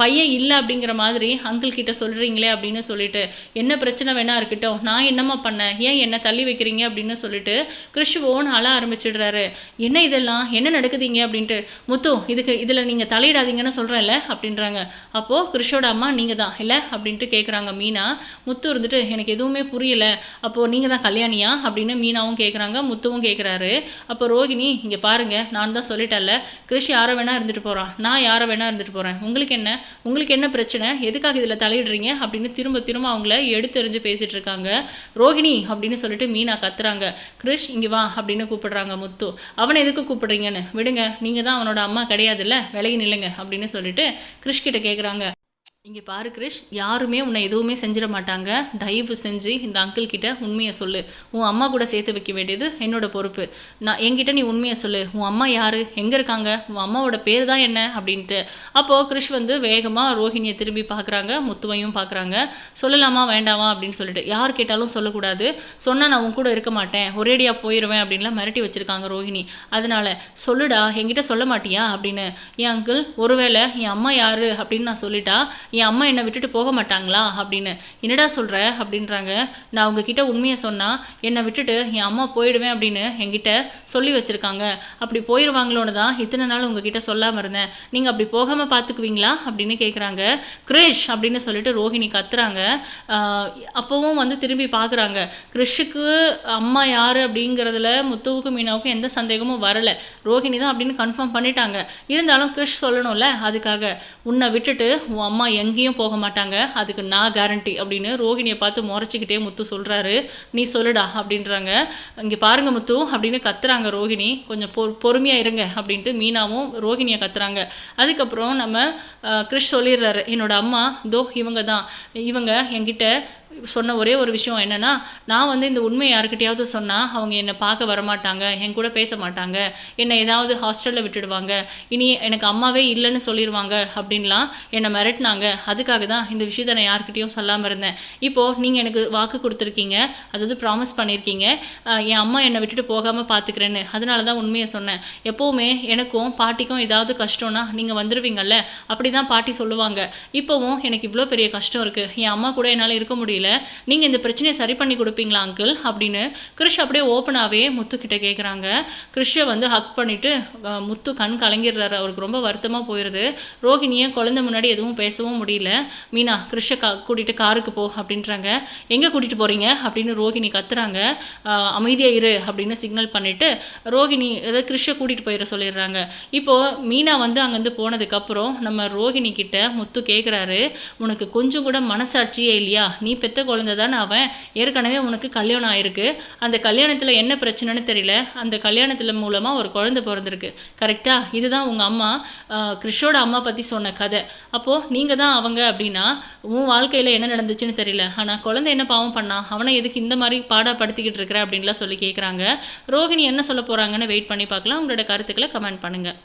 பையன் இல்லை அப்படிங்கிற மாதிரி அங்கிள் கிட்ட சொல்கிறீங்களே அப்படின்னு சொல்லிட்டு என்ன பிரச்சனை வேணா இருக்கட்டும். நான் என்னம்மா பண்ணேன்? ஏன் என்னை தள்ளி வைக்கிறீங்க? அப்படின்னு சொல்லிட்டு கிறிஷ் ஓன் அழ ஆரம்பிச்சிடுறாரு. என்ன இதெல்லாம்? என்ன நடக்குதுங்க? அப்படின்ட்டு முத்து இதுக்கு இதில் நீங்கள் தலையிடாதீங்கன்னு சொல்கிறேன்ல அப்படின்றாங்க. அப்போது கிறிஷோட அம்மா நீங்கள் தான் இல்லை? அப்படின்ட்டு கேட்குறாங்க மீனா. முத்து இருந்துட்டு எனக்கு எதுவுமே புரியல. அப்போது நீங்கள் தான் கல்யாணியா? அப்படின்னு மீனாவும் கேட்குறாங்க முத்துவும் கேட்குறாரு அப்போ ரோகிணி இங்கே பாருங்க நான் தான் சொல்லிட்டேன்ல கிறிஷ் யாரை வேணா இருந்துட்டு போகிறான் நான் யாரை வேணா இருந்துட்டு போகிறேன் உங்களுக்கு என்ன? உங்களுக்கு என்ன பிரச்சனை? எதுக்காக இதில் தலையிடுறீங்க? அப்படின்னு திரும்ப திரும்ப அவங்கள எடுத்தெறிஞ்சு பேசிட்டு இருக்காங்க. ரோஹிணி அப்படின்னு சொல்லிட்டு மீனா கத்துறாங்க. கிருஷ் இங்கே வா அப்படின்னு கூப்பிடுறாங்க முத்து. அவனை எதுக்கு கூப்பிடுறீங்கன்னு? விடுங்க நீங்கள் தான் அவனோட அம்மா கிடையாதுல்ல? விலகி நில்லுங்க அப்படின்னு சொல்லிட்டு கிருஷ் கிட்ட கேட்குறாங்க இங்கே பாரு கிரிஷ் யாருமே உன்னை எதுவுமே செஞ்சிட மாட்டாங்க. தயவு செஞ்சு இந்த அங்கிள் கிட்ட உண்மையை சொல்லு. உன் அம்மா கூட சேர்த்து வைக்க வேண்டியது என்னோட பொறுப்பு. நான் என்கிட்ட நீ உண்மையை சொல்லு. உன் அம்மா யார்? எங்கே இருக்காங்க? உன் அம்மாவோட பேர் தான் என்ன? அப்படின்ட்டு. அப்போது கிரிஷ் வந்து வேகமாக ரோஹிணியை திரும்பி பார்க்குறாங்க முத்துவையும் பார்க்குறாங்க சொல்லலாமா வேண்டாமா அப்படின்னு சொல்லிட்டு. யார் கேட்டாலும் சொல்லக்கூடாது. சொன்னால் நான் உன் கூட இருக்க மாட்டேன். ஒரேடியாக போயிடுவேன் அப்படின்லாம் மிரட்டி வச்சுருக்காங்க ரோஹிணி. அதனால் சொல்லுடா என்கிட்ட சொல்ல மாட்டியா அப்படின்னு. என் அங்கிள் ஒருவேளை என் அம்மா யார் அப்படின்னு நான் சொல்லிட்டா என் அம்மா என்னை விட்டுட்டு போக மாட்டாங்களா அப்படின்னு. என்னடா சொல்கிற அப்படின்றாங்க. நான் உங்ககிட்ட உண்மையை சொன்னால் என்னை விட்டுட்டு என் அம்மா போயிடுவேன் அப்படின்னு என்கிட்ட சொல்லி வச்சுருக்காங்க. அப்படி போயிடுவாங்களோன்னு தான் இத்தனை நாள் உங்ககிட்ட சொல்லாமல் இருந்தேன். நீங்கள் அப்படி போகாமல் பார்த்துக்குவீங்களா அப்படின்னு கேட்குறாங்க கிரிஷ் அப்படின்னு சொல்லிட்டு ரோஹிணி கத்துறாங்க. அப்போவும் வந்து திரும்பி பார்க்குறாங்க கிரிஷுக்கு அம்மா யார் அப்படிங்கிறதுல முத்துவுக்கும் மீனாவுக்கும் எந்த சந்தேகமும் வரலை. ரோஹிணி தான் அப்படின்னு கன்ஃபார்ம் பண்ணிட்டாங்க. இருந்தாலும் கிரிஷ் சொல்லணும்ல அதுக்காக. உன்னை விட்டுட்டு உன் அம்மா எங்கேயும் போக மாட்டாங்க. அதுக்கு நான் கேரண்டி அப்படின்னு ரோகிணியை பார்த்து முறைச்சிக்கிட்டே முத்து சொல்கிறாரு நீ சொல்லுடா அப்படின்றாங்க. இங்கே பாருங்க முத்து அப்படின்னு கத்துறாங்க ரோகிணி. கொஞ்சம் பொ பொறுமையாக இருங்க அப்படின்ட்டு மீனாவும் ரோகிணியை கத்துறாங்க. அதுக்கப்புறம் நம்ம கிறிஷ் சொல்லிடுறாரு. என்னோட அம்மா தோ இவங்க தான் இவங்க என்கிட்ட சொன்ன ஒரே ஒரு விஷயம் என்னன்னா நான் வந்து இந்த உண்மையை யாருக்கிட்டையாவது சொன்னால் அவங்க என்னை பார்க்க வரமாட்டாங்க என் கூட பேச மாட்டாங்க என்னை ஏதாவது ஹாஸ்டலில் விட்டுடுவாங்க இனி எனக்கு அம்மாவே இல்லைன்னு சொல்லிடுவாங்க அப்படின்லாம் என்னை மிரட்டினாங்க. அதுக்காக தான் இந்த விஷயத்தை நான் யாருக்கிட்டேயும் சொல்லாமல் இருந்தேன். இப்போது நீங்கள் எனக்கு வாக்கு கொடுத்துருக்கீங்க அதாவது ப்ராமிஸ் பண்ணியிருக்கீங்க என் அம்மா என்னை விட்டுட்டு போகாமல் பார்த்துக்கிறேன்னு அதனால தான் உண்மையை சொன்னேன். எப்போவுமே எனக்கும் பாட்டிக்கும் ஏதாவது கஷ்டம்னா நீங்கள் வந்துடுவீங்கல்ல அப்படி தான் பாட்டி சொல்லுவாங்க. இப்போவும் எனக்கு இவ்வளோ பெரிய கஷ்டம் இருக்குது என் அம்மா கூட என்னால் இருக்க முடியல. நீங்கள் இந்த பிரச்சனையை சரி பண்ணி கொடுப்பீங்களா அங்கிள் அப்படின்னு கிருஷ் அப்படியே ஓப்பனாகவே முத்து கிட்ட கேட்குறாங்க கிருஷை வந்து ஹக் பண்ணிட்டு முத்து கண் கலங்கிடுறாரு. அவருக்கு ரொம்ப வருத்தமாக போயிடுது ரோஹிணியை குழந்தை முன்னாடி எதுவும் பேசவும் முடியல. மீனா கிருஷை கா கூட்டிகிட்டு காருக்கு போ அப்படின்றாங்க. எங்கே கூட்டிகிட்டு போகிறீங்க அப்படின்னு ரோஹிணி கத்துறாங்க. அமைதியாக இரு அப்படின்னு சிக்னல் பண்ணிட்டு ரோஹிணி ஏதாவது கிருஷை கூட்டிகிட்டு போயிட சொல்லிடுறாங்க. இப்போது மீனா வந்து அங்கேருந்து போனதுக்கப்புறம் நம்ம ரோஹிணி கிட்ட முத்து கேட்குறாரு உனக்கு கொஞ்சம் கூட மனசாட்சியே இல்லையா? நீ பெத்த பெத்த குழந்தை தானே அவன். ஏற்கனவே உனக்கு கல்யாணம் ஆயிருக்கு. அந்த கல்யாணத்தில் என்ன பிரச்சனைன்னு தெரியல. அந்த கல்யாணத்தில் மூலமாக ஒரு குழந்தை பிறந்திருக்கு. கரெக்டாக இதுதான் உங்கள் அம்மா கிறிஷோட அம்மா பற்றி சொன்ன கதை. அப்போது நீங்கள் தான் அவங்க அப்படின்னா உன் வாழ்க்கையில் என்ன நடந்துச்சுன்னு தெரியல. ஆனால் குழந்தை என்ன பாவம் பண்ணா? அவனை எதுக்கு இந்த மாதிரி பாடப்படுத்திக்கிட்டு இருக்கிற அப்படின்லாம் சொல்லி கேட்குறாங்க ரோஹிணி என்ன சொல்ல போகிறாங்கன்னு வெயிட் பண்ணி பார்க்கலாம். உங்களோட கருத்துக்களை கமெண்ட் பண்ணுங்கள்